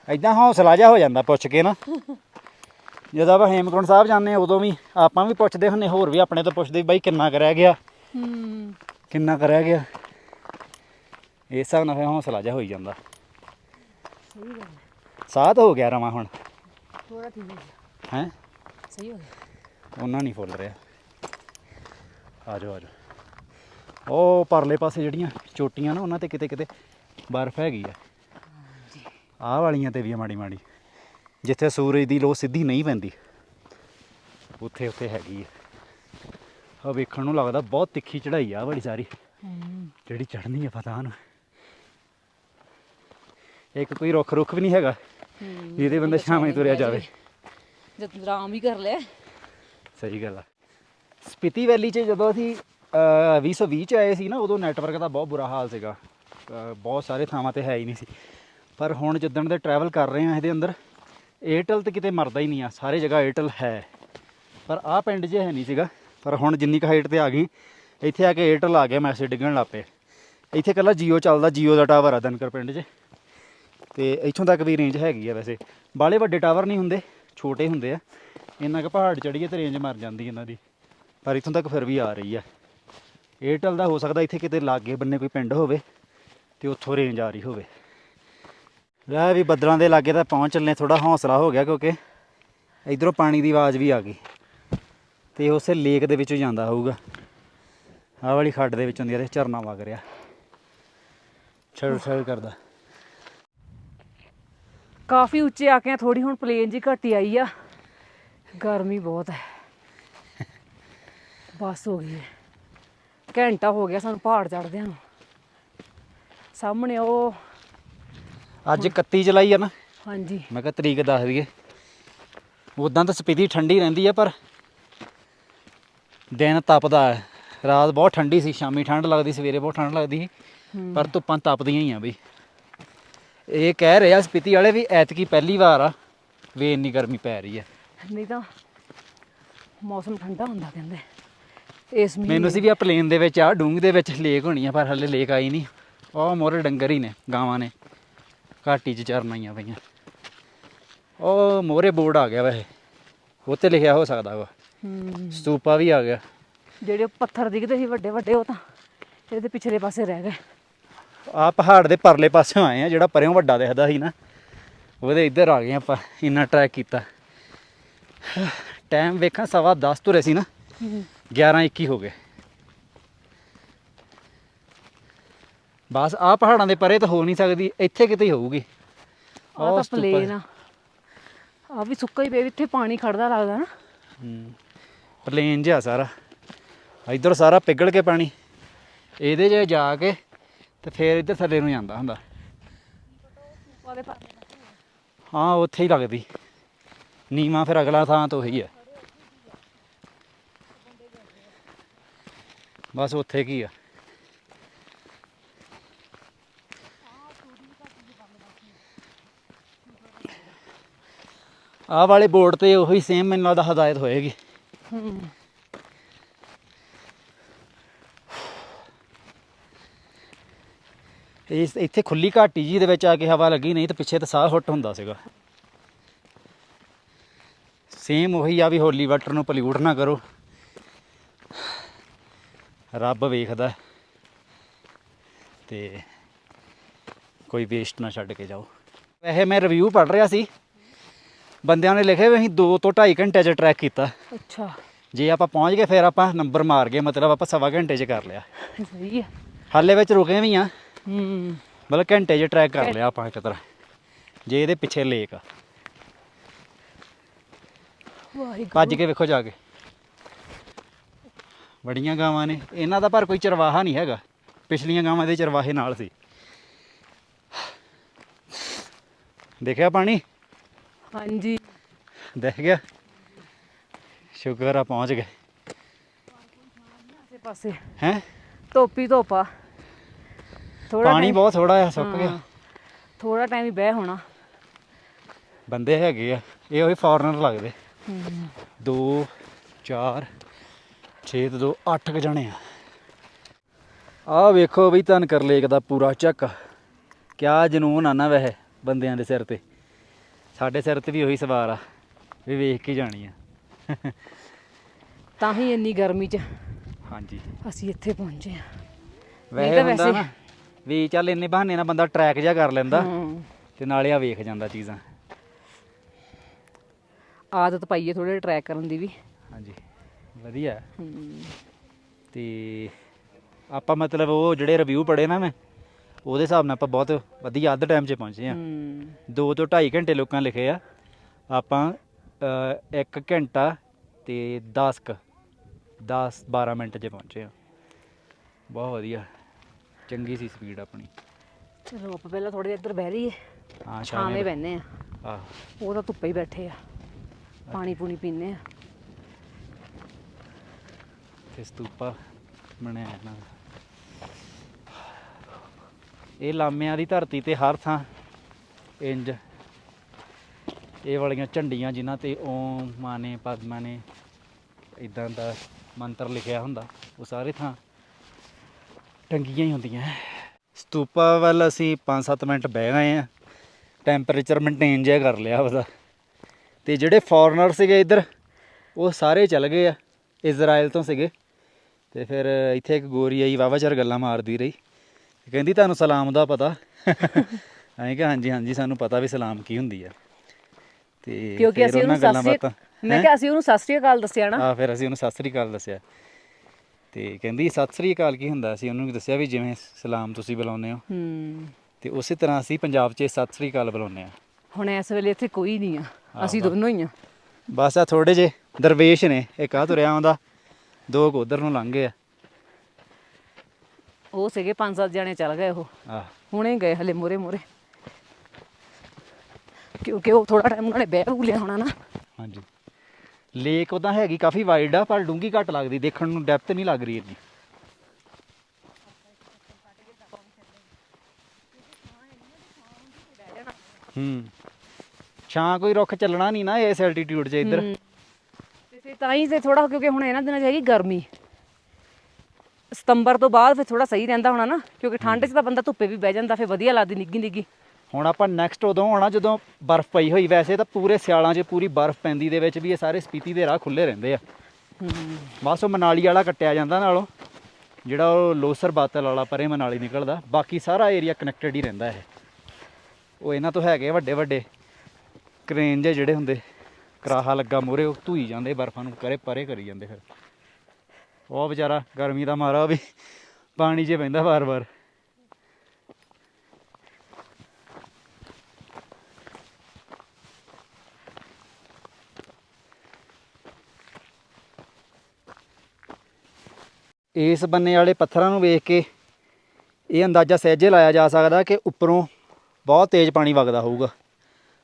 Speaker 1: ਐਦਾਂ ਹੌਸਲਾ ਜਿਹਾ ਹੋ ਜਾਂਦਾ ਪੁੱਛ ਕੇ ਨਾ। ਜਦੋਂ ਆਪਾਂ ਹੇਮਕੁੰਟ ਸਾਹਿਬ ਜਾਂਦੇ ਉਦੋਂ ਵੀ ਆਪਾਂ ਵੀ ਪੁੱਛਦੇ ਹੁੰਨੇ ਹੋਰ ਵੀ ਆਪਣੇ ਤੋਂ ਪੁੱਛਦੇ ਬਾਈ ਕਿੰਨਾ ਕੁ ਰਹਿ ਗਿਆ?
Speaker 2: ਹੂੰ।
Speaker 1: ਕਿੰਨਾ ਕੁ ਰਹਿ ਗਿਆ? ਇਸ ਹਿਸਾਬ ਨਾਲ ਫਿਰ ਹੌਸਲਾ ਜਿਹਾ ਹੋਈ ਜਾਂਦਾ।
Speaker 2: ਸਹੀ ਗੱਲ
Speaker 1: ਤਾਂ ਹੋ ਗਿਆ ਰਵਾਂ ਹੁਣ।
Speaker 2: ਥੋੜਾ ਠੀਕ ਹੈ
Speaker 1: ਹੈ?
Speaker 2: ਸਹੀ ਹੋ ਗਿਆ।
Speaker 1: ਉਹਨਾਂ ਨਹੀਂ ਫੁੱਲ ਰਿਹਾ। ਆ ਜਾਓ ਆ ਜਾਓ। ਉਹ ਪਰਲੇ ਪਾਸੇ ਜਿਹੜੀਆਂ ਚੋਟੀਆਂ ਨਾ ਉਹਨਾਂ ਤੇ ਕਿਤੇ ਕਿਤੇ ਬਰਫ਼ ਹੈਗੀ ਆ। ਆਹ ਵਾਲੀਆਂ ਤੇ ਵੀ ਆ ਮਾੜੀ ਮਾੜੀ। ਜਿੱਥੇ ਸੂਰਜ ਦੀ ਲੋ ਸਿੱਧੀ ਨਹੀਂ ਪੈਂਦੀ ਉੱਥੇ ਉੱਥੇ ਹੈਗੀ ਆ। ਆ ਵੇਖਣ ਨੂੰ ਲੱਗਦਾ ਬਹੁਤ ਤਿੱਖੀ ਚੜਾਈ ਆ ਵਾਲੀ ਸਾਰੀ। ਜਿਹੜੀ ਚੜ੍ਹਨੀ ਆ ਪਤਾ ਨੂੰ। ਇੱਕ ਕੋਈ ਰੁੱਖ ਰੁੱਖ ਵੀ ਨਹੀਂ ਹੈਗਾ। ਜਿਹਦੇ ਬੰਦਾ ਸ਼ਾਮੇ ਤੁਰਿਆ ਜਾਵੇ।
Speaker 2: ਜਦ ਆਰਾਮ ਹੀ ਕਰ ਲੈ
Speaker 1: ਸਹੀ ਗੱਲ ਆ। ਸਪੀਤੀ ਵੈਲੀ 'ਚ ਜਦੋਂ ਅਸੀਂ ਅਹ, 2020 ਚ ਆਏ ਸੀ ਨਾ ਉਦੋਂ ਨੈਟਵਰਕ ਦਾ ਬਹੁਤ ਬੁਰਾ ਹਾਲ ਸੀਗਾ। ਅਹ, ਬਹੁਤ ਸਾਰੇ ਥਾਵਾਂ ਤੇ ਹੈ ਹੀ ਨਹੀਂ ਸੀ। ਪਰ ਹੁਣ ਜਿੱਦਣ ਦੇ ਟਰੈਵਲ ਕਰ ਰਹੇ ਆ ਇਹਦੇ ਅੰਦਰ ਏਅਰਟੈਲ ਤੇ ਕਿਤੇ ਮਰਦਾ ਹੀ ਨਹੀਂ ਆ। ਸਾਰੇ ਜਗ੍ਹਾ ਏਅਰਟੈਲ ਹੈ। ਪਰ ਆਹ ਪਿੰਡ 'ਚ ਹੈ ਨਹੀਂ ਸੀਗਾ। ਪਰ ਹੁਣ ਜਿੰਨੀ ਕੁ ਹਾਈਟ ਤੇ ਆ ਗਈ ਇੱਥੇ ਆ ਕੇ ਏਅਰਟੈਲ ਆ ਗਿਆ ਮੈਸੇਜ ਡਿੱਗਣ ਲੱਗ ਪਏ। ਇੱਥੇ ਇਕੱਲਾ ਜੀਓ ਚੱਲਦਾ ਜੀਓ ਦਾ ਟਾਵਰ ਆ ਦਨਕਰ ਪਿੰਡ 'ਚ। ਤੇ ਇੱਥੋਂ ਤੱਕ ਵੀ ਰੇਂਜ ਹੈਗੀ ਆ ਵੈਸੇ। ਬਾਲੇ ਵੱਡੇ ਟਾਵਰ ਨਹੀਂ ਹੁੰਦੇ, ਛੋਟੇ ਹੁੰਦੇ ਆ। ਇੰਨਾ ਕੁ ਪਹਾੜ ਚੜੀਏ ਤੇ ਰੇਂਜ ਮਰ ਜਾਂਦੀ ਇਹਨਾਂ ਦੀ। ਪਰ ਇੱਥੋਂ ਤੱਕ ਫਿਰ ਵੀ ਆ ਰਹੀ ਆ। ਏਅਰਟੈਲ ਦਾ ਹੋ ਸਕਦਾ ਇੱਥੇ ਕਿਤੇ ਲਾਗੇ ਬੰਨੇ ਕੋਈ ਪਿੰਡ ਹੋਵੇ ਤੇ ਉੱਥੋਂ ਰੇਂਜ ਆ ਰਹੀ ਹੋਵੇ। ਲੈ ਵੀ ਬੱਦਲਾਂ ਦੇ ਲਾਗੇ ਤਾਂ ਪਹੁੰਚ ਚੱਲੇ ਥੋੜਾ ਹੌਸਲਾ ਹੋ ਗਿਆ ਕਿਉਂਕਿ ਇਧਰੋਂ ਪਾਣੀ ਦੀ ਆਵਾਜ਼ ਵੀ ਆ ਗਈ। ਤੇ ਉਸੇ ਲੇਕ ਦੇ ਵਿੱਚੋਂ ਜਾਂਦਾ ਹੋਊਗਾ। ਆਹ ਵਾਲੀ ਖੱਡ ਦੇ ਵਿੱਚੋਂ ਦੀ ਇਹਦੇ ਝਰਨਾ ਵਗ ਰਿਹਾ। ਛੜ ਛੜ ਕਰਦਾ।
Speaker 2: ਕਾਫੀ ਉੱਚੇ ਆ ਕੇ ਥੋੜੀ ਹੁਣ ਪਲੇਨ ਜੀ ਘਟੀ ਆਈ ਆ। ਗਰਮੀ ਬਹੁਤ ਹੈ। ਬਸ ਹੋ ਗਈ ਹੈ। ਘੰਟਾ ਹੋ ਗਿਆ ਸਾਨੂੰ ਪਹਾੜ ਚੜਦਿਆਂ ਨੂੰ। ਸਾਹਮਣੇ ਉਹ
Speaker 1: ਅੱਜ 31 ਜੁਲਾਈ ਆ ਨਾ।
Speaker 2: ਹਾਂਜੀ।
Speaker 1: ਮੈਂ ਕਿਹਾ ਤਰੀਕ ਦੱਸ ਦਈਏ। ਉਦਾਂ ਤਾਂ ਸਪੀਤੀ ਠੰਡੀ ਰਹਿੰਦੀ ਆ ਪਰ ਦਿਨ ਤਪਦਾ ਹੈ। ਰਾਤ ਬਹੁਤ ਠੰਡੀ ਸੀ ਸ਼ਾਮੀ ਠੰਡ ਲੱਗਦੀ ਸਵੇਰੇ ਬਹੁਤ ਠੰਡ ਲੱਗਦੀ ਸੀ। ਪਰ ਧੁੱਪਾਂ ਤਪਦੀਆਂ ਹੀ ਆ ਬਈ। ਇਹ ਕਹਿ ਰਹੇ ਆ ਸਪੀਤੀ ਵਾਲੇ ਵੀ ਐਤਕੀ ਪਹਿਲੀ ਵਾਰ ਆ। ਵੀ ਇੰਨੀ ਗਰਮੀ ਪੈ ਰਹੀ ਹੈ।
Speaker 2: ਨਹੀਂ ਤਾਂ ਮੌਸਮ ਠੰਡਾ ਹੁੰਦਾ ਕਹਿੰਦੇ। ਇਸ ਮਹੀਨੇ
Speaker 1: ਮੈਨੂੰ ਸੀ ਵੀ ਆ ਪਲੇਨ ਦੇ ਵਿੱਚ ਆ ਡੂੰਗ ਦੇ ਵਿੱਚ ਲੇਕ ਹੋਣੀ ਆ ਪਰ ਹਲੇ ਲੇਕ ਆਈ ਨਹੀਂ। ਉਹ ਮੋਰੇ ਡੰਗਰ ਹੀ ਨੇ ਗਾਵਾਂ ਨੇ। ਘਾਟੀ 'ਚ ਚਰਨ ਆਈਆਂ ਪਈਆਂ। ਉਹ ਮੋਰੇ ਬੋਰਡ ਆ ਗਿਆ ਵੈਸੇ। ਉੱਤੇ ਲਿਖਿਆ ਹੋ ਸਕਦਾ ਵਾ।
Speaker 2: ਹੂੰ।
Speaker 1: ਸਤੂਪਾ ਵੀ ਆ ਗਿਆ।
Speaker 2: ਜਿਹੜੇ ਪੱਥਰ ਦਿਖਦੇ ਸੀ ਵੱਡੇ ਵੱਡੇ ਉਹ ਤਾਂ ਇਹਦੇ ਪਿਛਲੇ ਪਾਸੇ ਰਹਿ ਗਏ।
Speaker 1: ਆ ਪਹਾੜ ਦੇ ਪਰਲੇ ਪਾਸਿਓਂ ਆਏ ਆ ਜਿਹੜਾ ਪਰਿਓਂ ਵੱਡਾ ਦਿਖਦਾ ਸੀ ਨਾ। ਉਹਦੇ ਇੱਧਰ ਆ ਗਏ ਆਪਾਂ ਇੰਨਾ ਟਰੈਕ ਕੀਤਾ। ਟਾਈਮ ਵੇਖਾਂ ਸਵਾ 10 ਤੁਰੇ ਸੀ ਨਾ। 11 21 ਹੋ ਗਏ। ਬਸ ਆ ਪਹਾੜਾਂ ਦੇ ਪਰੇ ਤਾਂ ਹੋ ਨਹੀਂ ਸਕਦੀ ਇੱਥੇ ਕਿਤੇ ਹੀ ਹੋਊਗੀ। ਉਹ
Speaker 2: ਤਾਂ ਪਲੇਨ ਆ। ਆ ਵੀ ਸੁੱਕਾ ਹੀ ਪਿਆ ਇੱਥੇ ਪਾਣੀ ਖੜਦਾ ਲੱਗਦਾ ਨਾ।
Speaker 1: ਹੂੰ ਪਲੇਨ ਜਿਹਾ ਸਾਰਾ। ਇੱਧਰ ਸਾਰਾ ਪਿਘਲ ਕੇ ਪਾਣੀ। ਇਹਦੇ 'ਚ ਜਾ ਕੇ ਤੇ ਫੇਰ ਇੱਧਰ ਥੱਲੇ ਨੂੰ ਜਾਂਦਾ ਹੁੰਦਾ। ਹਾਂ ਉੱਥੇ ਹੀ ਲੱਗਦੀ। ਨੀਵਾਂ ਫਿਰ ਅਗਲਾ ਥਾਂ ਤੋਂ ਹੀ ਹੈ ਬਸ ਉੱਥੇ ਕੀ ਆ। ਆਹ ਵਾਲੇ ਬੋਰਡ ਤੇ ਉਹੀ ਸੇਮ ਮੈਨੂੰ ਲੱਗਦਾ ਹਦਾਇਤ ਹੋਏਗੀ।
Speaker 2: ਹੂੰ।
Speaker 1: ਇਸ ਇੱਥੇ ਖੁੱਲੀ ਘਾਟੀ ਜੀ ਦੇ ਵਿੱਚ ਆ ਕੇ ਹਵਾ ਲੱਗੀ ਨਹੀਂ ਤਾਂ ਪਿੱਛੇ ਤਾਂ ਸਾਹ ਹੁੱਟ ਹੁੰਦਾ ਸੀਗਾ। ਸੇਮ ਉਹੀ ਆ ਵੀ ਹੋਲੀ ਵਾਟਰ ਨੂੰ ਪੋਲਿਊਟ ਨਾ ਕਰੋ। ਰੱਬ ਵੇਖਦਾ। ਤੇ ਕੋਈ ਵੇਸਟ ਨਾ ਛੱਡ ਕੇ ਜਾਓ। ਵੈਸੇ ਮੈਂ ਰਿਵਿਊ ਪੜ੍ਹ ਰਿਹਾ ਸੀ। ਬੰਦਿਆਂ ਨੇ ਲਿਖਿਆ ਵੀ ਅਸੀਂ 2 ਤੋਂ 2.5 ਘੰਟੇ 'ਚ ਟਰੈਕ ਕੀਤਾ।
Speaker 2: ਅੱਛਾ।
Speaker 1: ਜੇ ਆਪਾਂ ਪਹੁੰਚ ਗਏ ਫਿਰ ਆਪਾਂ ਨੰਬਰ ਮਾਰ ਗਏ ਮਤਲਬ ਆਪਾਂ ਸਵਾ ਘੰਟੇ 'ਚ ਕਰ ਲਿਆ।
Speaker 2: ਸਹੀ ਹੈ
Speaker 1: ਹਾਲੇ ਵਿੱਚ ਰੁਕੇ ਵੀ ਆ।
Speaker 2: ਹੂੰ
Speaker 1: ਮਤਲਬ ਘੰਟੇ 'ਚ ਟਰੈਕ ਕਰ ਲਿਆ ਆਪਾਂ ਇੱਕ ਤਰ੍ਹਾਂ। ਜੇ ਇਹਦੇ ਪਿੱਛੇ ਲੇਕ ਆ।
Speaker 2: ਵਾਹਿਗੁਰੂ।
Speaker 1: ਭੱਜ ਕੇ ਵੇਖੋ ਜਾ ਕੇ। ਬੜੀਆਂ ਗਾਵਾਂ ਨੇ। ਇਹਨਾਂ ਦਾ ਪਰ ਕੋਈ ਚਰਵਾਹਾ ਨਹੀਂ ਹੈਗਾ। ਪਿਛਲੀਆਂ ਗਾਵਾਂ ਦੇ ਚਰਵਾਹੇ ਨਾਲ ਸੀ। ਦੇਖਿਆ ਪਾਣੀ?
Speaker 2: ਹਾਂਜੀ।
Speaker 1: ਦੇਖ ਗਿਆ? ਸ਼ੁਕਰ ਆ ਪਹੁੰਚ ਗਏ।
Speaker 2: ਆਸੇ ਪਾਸੇ।
Speaker 1: ਹੈ?
Speaker 2: ਧੋਪੀ ਧੋਪਾ। ਥੋੜਾ
Speaker 1: ਪਾਣੀ ਬਹੁਤ ਥੋੜਾ ਆ ਸੁੱਕ ਗਿਆ।
Speaker 2: ਥੋੜਾ ਟਾਈਮ ਹੀ ਬਹਿ ਹੋਣਾ।
Speaker 1: ਬੰਦੇ ਹੈਗੇ ਆ ਇਹ ਉਹੀ ਫੋਰਨਰ ਲੱਗਦੇ।
Speaker 2: ਹੂੰ
Speaker 1: 2 4 6 ਤੇ 2 8 ਕ ਜਣੇ ਆ। ਆ ਵੇਖੋ ਬਈ ਧਨ ਕਰ ਲੇਕ ਦਾ ਪੂਰਾ ਚੱਕ। ਕਿਆ ਜਨੂਨ ਆ ਨਾ ਵੈਸੇ ਬੰਦਿਆਂ ਦੇ ਸਿਰ ਤੇ। ਸਾਡੇ ਸਿਰ ਤੇ ਵੀ ਉਹੀ ਸਵਾਰ ਆ ਵੀ ਵੇਖ ਕੇ ਜਾਣੀ ਆ।
Speaker 2: ਤਾਂ ਹੀ ਇੰਨੀ ਗਰਮੀ 'ਚ
Speaker 1: ਹਾਂਜੀ।
Speaker 2: ਅਸੀਂ ਇੱਥੇ ਪਹੁੰਚੇ ਆ
Speaker 1: ਵੈਸੇ ਹੁੰਦਾ ਨਾ। ਵੀ ਚੱਲ ਇੰਨੇ ਬਹਾਨੇ ਨਾਲ ਬੰਦਾ ਟਰੈਕ ਜਿਹਾ ਕਰ ਲੈਂਦਾ ਤੇ ਨਾਲੇ ਆ ਵੇਖ ਜਾਂਦਾ ਚੀਜ਼ਾਂ।
Speaker 2: ਆਦਤ ਪਾਈਏ ਥੋੜੇ ਟਰੈਕ ਕਰਨ ਦੀ ਵੀ।
Speaker 1: ਹਾਂਜੀ ਵਧੀਆ। ਤੇ ਆਪਾਂ ਮਤਲਬ ਉਹ ਜਿਹੜੇ ਰਿਵਿਊ ਪੜੇ ਨਾ ਮੈਂ ਉਹਦੇ ਹਿਸਾਬ ਨਾਲ ਆਪਾਂ ਬਹੁਤ ਵਧੀਆ ਅੱਧ ਟਾਈਮ 'ਚ ਪਹੁੰਚੇ ਆ
Speaker 2: ਹੂੰ।
Speaker 1: 2 ਤੋਂ 2.5 ਘੰਟੇ ਲੋਕਾਂ ਲਿਖੇ ਆ। ਆਪਾਂ 1 ਘੰਟਾ ਤੇ 10 ਕ 10 12 ਮਿੰਟ 'ਚ ਪਹੁੰਚੇ ਆ ਬਹੁਤ ਵਧੀਆ। ਚੰਗੀ ਸੀ ਸਪੀਡ ਆਪਣੀ।
Speaker 2: ਚਲੋ ਆਪਾਂ ਪਹਿਲਾਂ ਥੋੜੇ ਇੱਧਰ ਬਹਿ ਲਈਏ।
Speaker 1: ਹਾਂ
Speaker 2: ਛਾਵੇਂ ਬਹਿੰਦੇ ਆ।
Speaker 1: ਆਹ।
Speaker 2: ਉਹ ਤਾਂ ਧੁੱਪੇ ਹੀ ਬੈਠੇ ਆ। ਪਾਣੀ ਪੂਣੀ ਪੀਂਦੇ ਆ।
Speaker 1: ਤੇ ਸਤੂਪਾ ਬਣਿਆ ਇਹਨਾਂ ਦਾ। ਇਹ ਲਾਮਿਆਂ ਦੀ ਧਰਤੀ ਤੇ ਹਰ ਥਾਂ ਇੰਜ। ਇਹ ਵਾਲੀਆਂ ਝੰਡੀਆਂ ਜਿਨ੍ਹਾਂ ਤੇ ਓਮ ਮਾਨੇ ਪਦਮਾ ਨੇ ਇਦਾਂ ਦਾ ਮੰਤਰ ਲਿਖਿਆ ਹੁੰਦਾ ਉਹ ਸਾਰੇ ਥਾਂ ਟੰਗੀਆਂ ਹੀ ਹੁੰਦੀਆਂ। ਸਤੂਪਾ ਵੱਲ ਅਸੀਂ 5-7 ਮਿੰਟ ਬਹਿ ਗਏ ਆ ਟੈਂਪਰੇਚਰ ਮੇਨਟੇਨ ਜਿਹਾ ਕਰ ਲਿਆ ਉਹਦਾ। ਤੇ ਜਿਹੜੇ ਫੋਰਨਰ ਸੀਗੇ ਇੱਧਰ ਉਹ ਸਾਰੇ ਚਲ ਗਏ ਆ। ਇਜ਼ਰਾਈਲ ਤੋਂ ਸੀਗੇ। ਤੇ ਫਿਰ ਇੱਥੇ ਇੱਕ ਗੋਰੀ ਆਈ ਵਾਵਾ ਚਿਰ ਗੱਲਾਂ ਮਾਰਦੀ ਰਹੀ। ਕਹਿੰਦੀ ਤੁਹਾਨੂੰ ਸਲਾਮ ਦਾ ਪਤਾ? ਅਸੀਂ ਕਿਹਾ ਹਾਂਜੀ ਹਾਂਜੀ ਸਾਨੂੰ ਪਤਾ ਵੀ ਸਲਾਮ ਕੀ ਹੁੰਦੀ ਆ। ਤੇ
Speaker 2: ਕਿਉਂਕਿ ਅਸੀਂ ਉਹਨੂੰ
Speaker 1: ਗੱਲਾਂ
Speaker 2: ਸਤਿ
Speaker 1: ਬਾਤਾਂ
Speaker 2: ਮੈਂ ਕਿਹਾ ਅਸੀਂ ਉਹਨੂੰ ਸਤਿ ਸ੍ਰੀ ਅਕਾਲ ਦੱਸਿਆ ਨਾ?
Speaker 1: ਆ ਫਿਰ ਅਸੀਂ ਉਹਨੂੰ ਸਤਿ ਸ੍ਰੀ ਅਕਾਲ ਦੱਸਿਆ। ਤੇ ਕਹਿੰਦੀ ਸਤਿ ਸ੍ਰੀ ਅਕਾਲ ਕੀ ਹੁੰਦਾ ਸੀ? ਉਹਨੂੰ ਵੀ ਦੱਸਿਆ ਵੀ ਜਿਵੇਂ ਸਲਾਮ ਤੁਸੀਂ ਬੁਲਾਉਂਦੇ ਹੋ।
Speaker 2: ਹੂੰ।
Speaker 1: ਤੇ ਉਸੇ ਤਰ੍ਹਾਂ ਅਸੀਂ ਪੰਜਾਬ 'ਚ ਸਤਿ ਸ੍ਰੀ ਅਕਾਲ ਬੁਲਾਉਂਦੇ ਆ
Speaker 2: ਹੁਣ ਇਸ ਵੇਲੇ ਇੱਥੇ ਕੋਈ ਨਹੀਂ ਆ। ਅਸੀਂ ਦੋਨੋਂ ਹੀ ਆ।
Speaker 1: ਬਸ ਆ ਥੋੜੇ ਜੇ ਦਰਵੇਸ਼ ਨੇ। ਇੱਕ ਆ ਤੁਰਿਆ ਆਉਂਦਾ। ਦੋ ਕੁ ਉਧਰ ਨੂੰ ਲੰਘ ਗਏ ਆ।
Speaker 2: ਉਹ ਸੀਗੇ ਪੰਜ ਸੱਤ ਜਣੇ ਚੱਲ ਗਏ ਉਹ।
Speaker 1: ਆਹ।
Speaker 2: ਹੁਣੇ ਗਏ ਹਲੇ ਮੋਰੇ ਮੋਰੇ। ਕਿਉਂਕਿ ਉਹ ਥੋੜਾ ਟਾਈਮ ਉਹਨਾਂ ਨੇ ਬਹਿ ਬੂ ਲਿਆ ਹੋਣਾ ਨਾ।
Speaker 1: ਹਾਂਜੀ। ਲੇਕ ਉਹਦਾ ਹੈਗੀ ਕਾਫੀ ਵਾਈਡ ਆ, ਪਰ ਡੂੰਗੀ ਘੱਟ ਲੱਗਦੀ, ਦੇਖਣ ਨੂੰ ਡੈਪਥ ਨਹੀਂ ਲੱਗ ਰਹੀ ਇੰਨੀ। ਹੂੰ। ਛਾਂ ਕੋਈ ਰੁੱਖ ਚੱਲਣਾ ਨਹੀਂ ਨਾ ਇਸ ਐਲਟੀਟਿਊਡ 'ਚ ਇੱਧਰ।
Speaker 2: ਹੂੰ। ਤੇ ਫਿਰ ਤਾਂ ਹੀ ਤੇ ਥੋੜਾ ਕਿਉਂਕਿ ਹੁਣ ਇਹਨਾਂ ਦਿਨਾਂ 'ਚ ਹੈਗੀ ਗਰਮੀ। ਸਤੰਬਰ ਤੋਂ ਬਾਅਦ ਫਿਰ ਥੋੜਾ ਸਹੀ ਰਹਿੰਦਾ ਹੋਣਾ ਨਾ, ਕਿਉਂਕਿ ਠੰਡ 'ਚ ਤਾਂ ਬੰਦਾ ਧੁੱਪੇ ਵੀ ਬਹਿ ਜਾਂਦਾ, ਫਿਰ ਵਧੀਆ ਲੱਗਦੀ ਨਿੱਗੀ ਨਿੱਗੀ
Speaker 1: ਹੁਣ ਆਪਾਂ ਨੈਕਸਟ ਉਦੋਂ ਆਉਣਾ ਜਦੋਂ ਬਰਫ਼ ਪਈ ਹੋਈ, ਵੈਸੇ ਤਾਂ ਪੂਰੇ ਸਿਆਲਾਂ 'ਚ ਪੂਰੀ ਬਰਫ਼ ਪੈਂਦੀ ਦੇ ਵਿੱਚ ਵੀ ਇਹ ਸਾਰੇ ਸਪੀਤੀ ਦੇ ਰਾਹ ਖੁੱਲੇ ਰਹਿੰਦੇ ਆ। ਬਸ ਉਹ ਮਨਾਲੀ ਵਾਲਾ ਕੱਟਿਆ ਜਾਂਦਾ ਨਾਲੋਂ, ਜਿਹੜਾ ਉਹ ਲੋਸਰ ਬਾਤਲ ਵਾਲਾ ਪਰੇ ਮਨਾਲੀ ਨਿਕਲਦਾ, ਬਾਕੀ ਸਾਰਾ ਏਰੀਆ ਕਨੈਕਟਡ ਹੀ ਰਹਿੰਦਾ ਇਹ। ਉਹ ਇਹਨਾਂ ਤੋਂ ਹੈਗੇ ਵੱਡੇ ਵੱਡੇ ਕ੍ਰੇਨ ਜੇ ਜਿਹੜੇ ਹੁੰਦੇ, ਕਰਾਹਾ ਲੱਗਾ ਮੂਹਰੇ, ਉਹ ਧੂਈ ਜਾਂਦੇ ਬਰਫਾਂ ਨੂੰ, ਕਰੇ ਪਰੇ ਕਰੀ ਜਾਂਦੇ ਫਿਰ। ਉਹ ਵਿਚਾਰਾ ਗਰਮੀ ਦਾ ਮਾਰਾ ਵੀ ਪਾਣੀ 'ਚ ਪੈਂਦਾ ਵਾਰ-ਵਾਰ। ਇਸ ਬੰਨੇ ਵਾਲੇ ਪੱਥਰਾਂ ਨੂੰ ਵੇਖ ਕੇ ਇਹ ਅੰਦਾਜ਼ਾ ਸਹਿਜੇ ਲਾਇਆ ਜਾ ਸਕਦਾ ਕਿ ਉੱਪਰੋਂ ਬਹੁਤ ਤੇਜ਼ ਪਾਣੀ ਵਗਦਾ ਹੋਊਗਾ।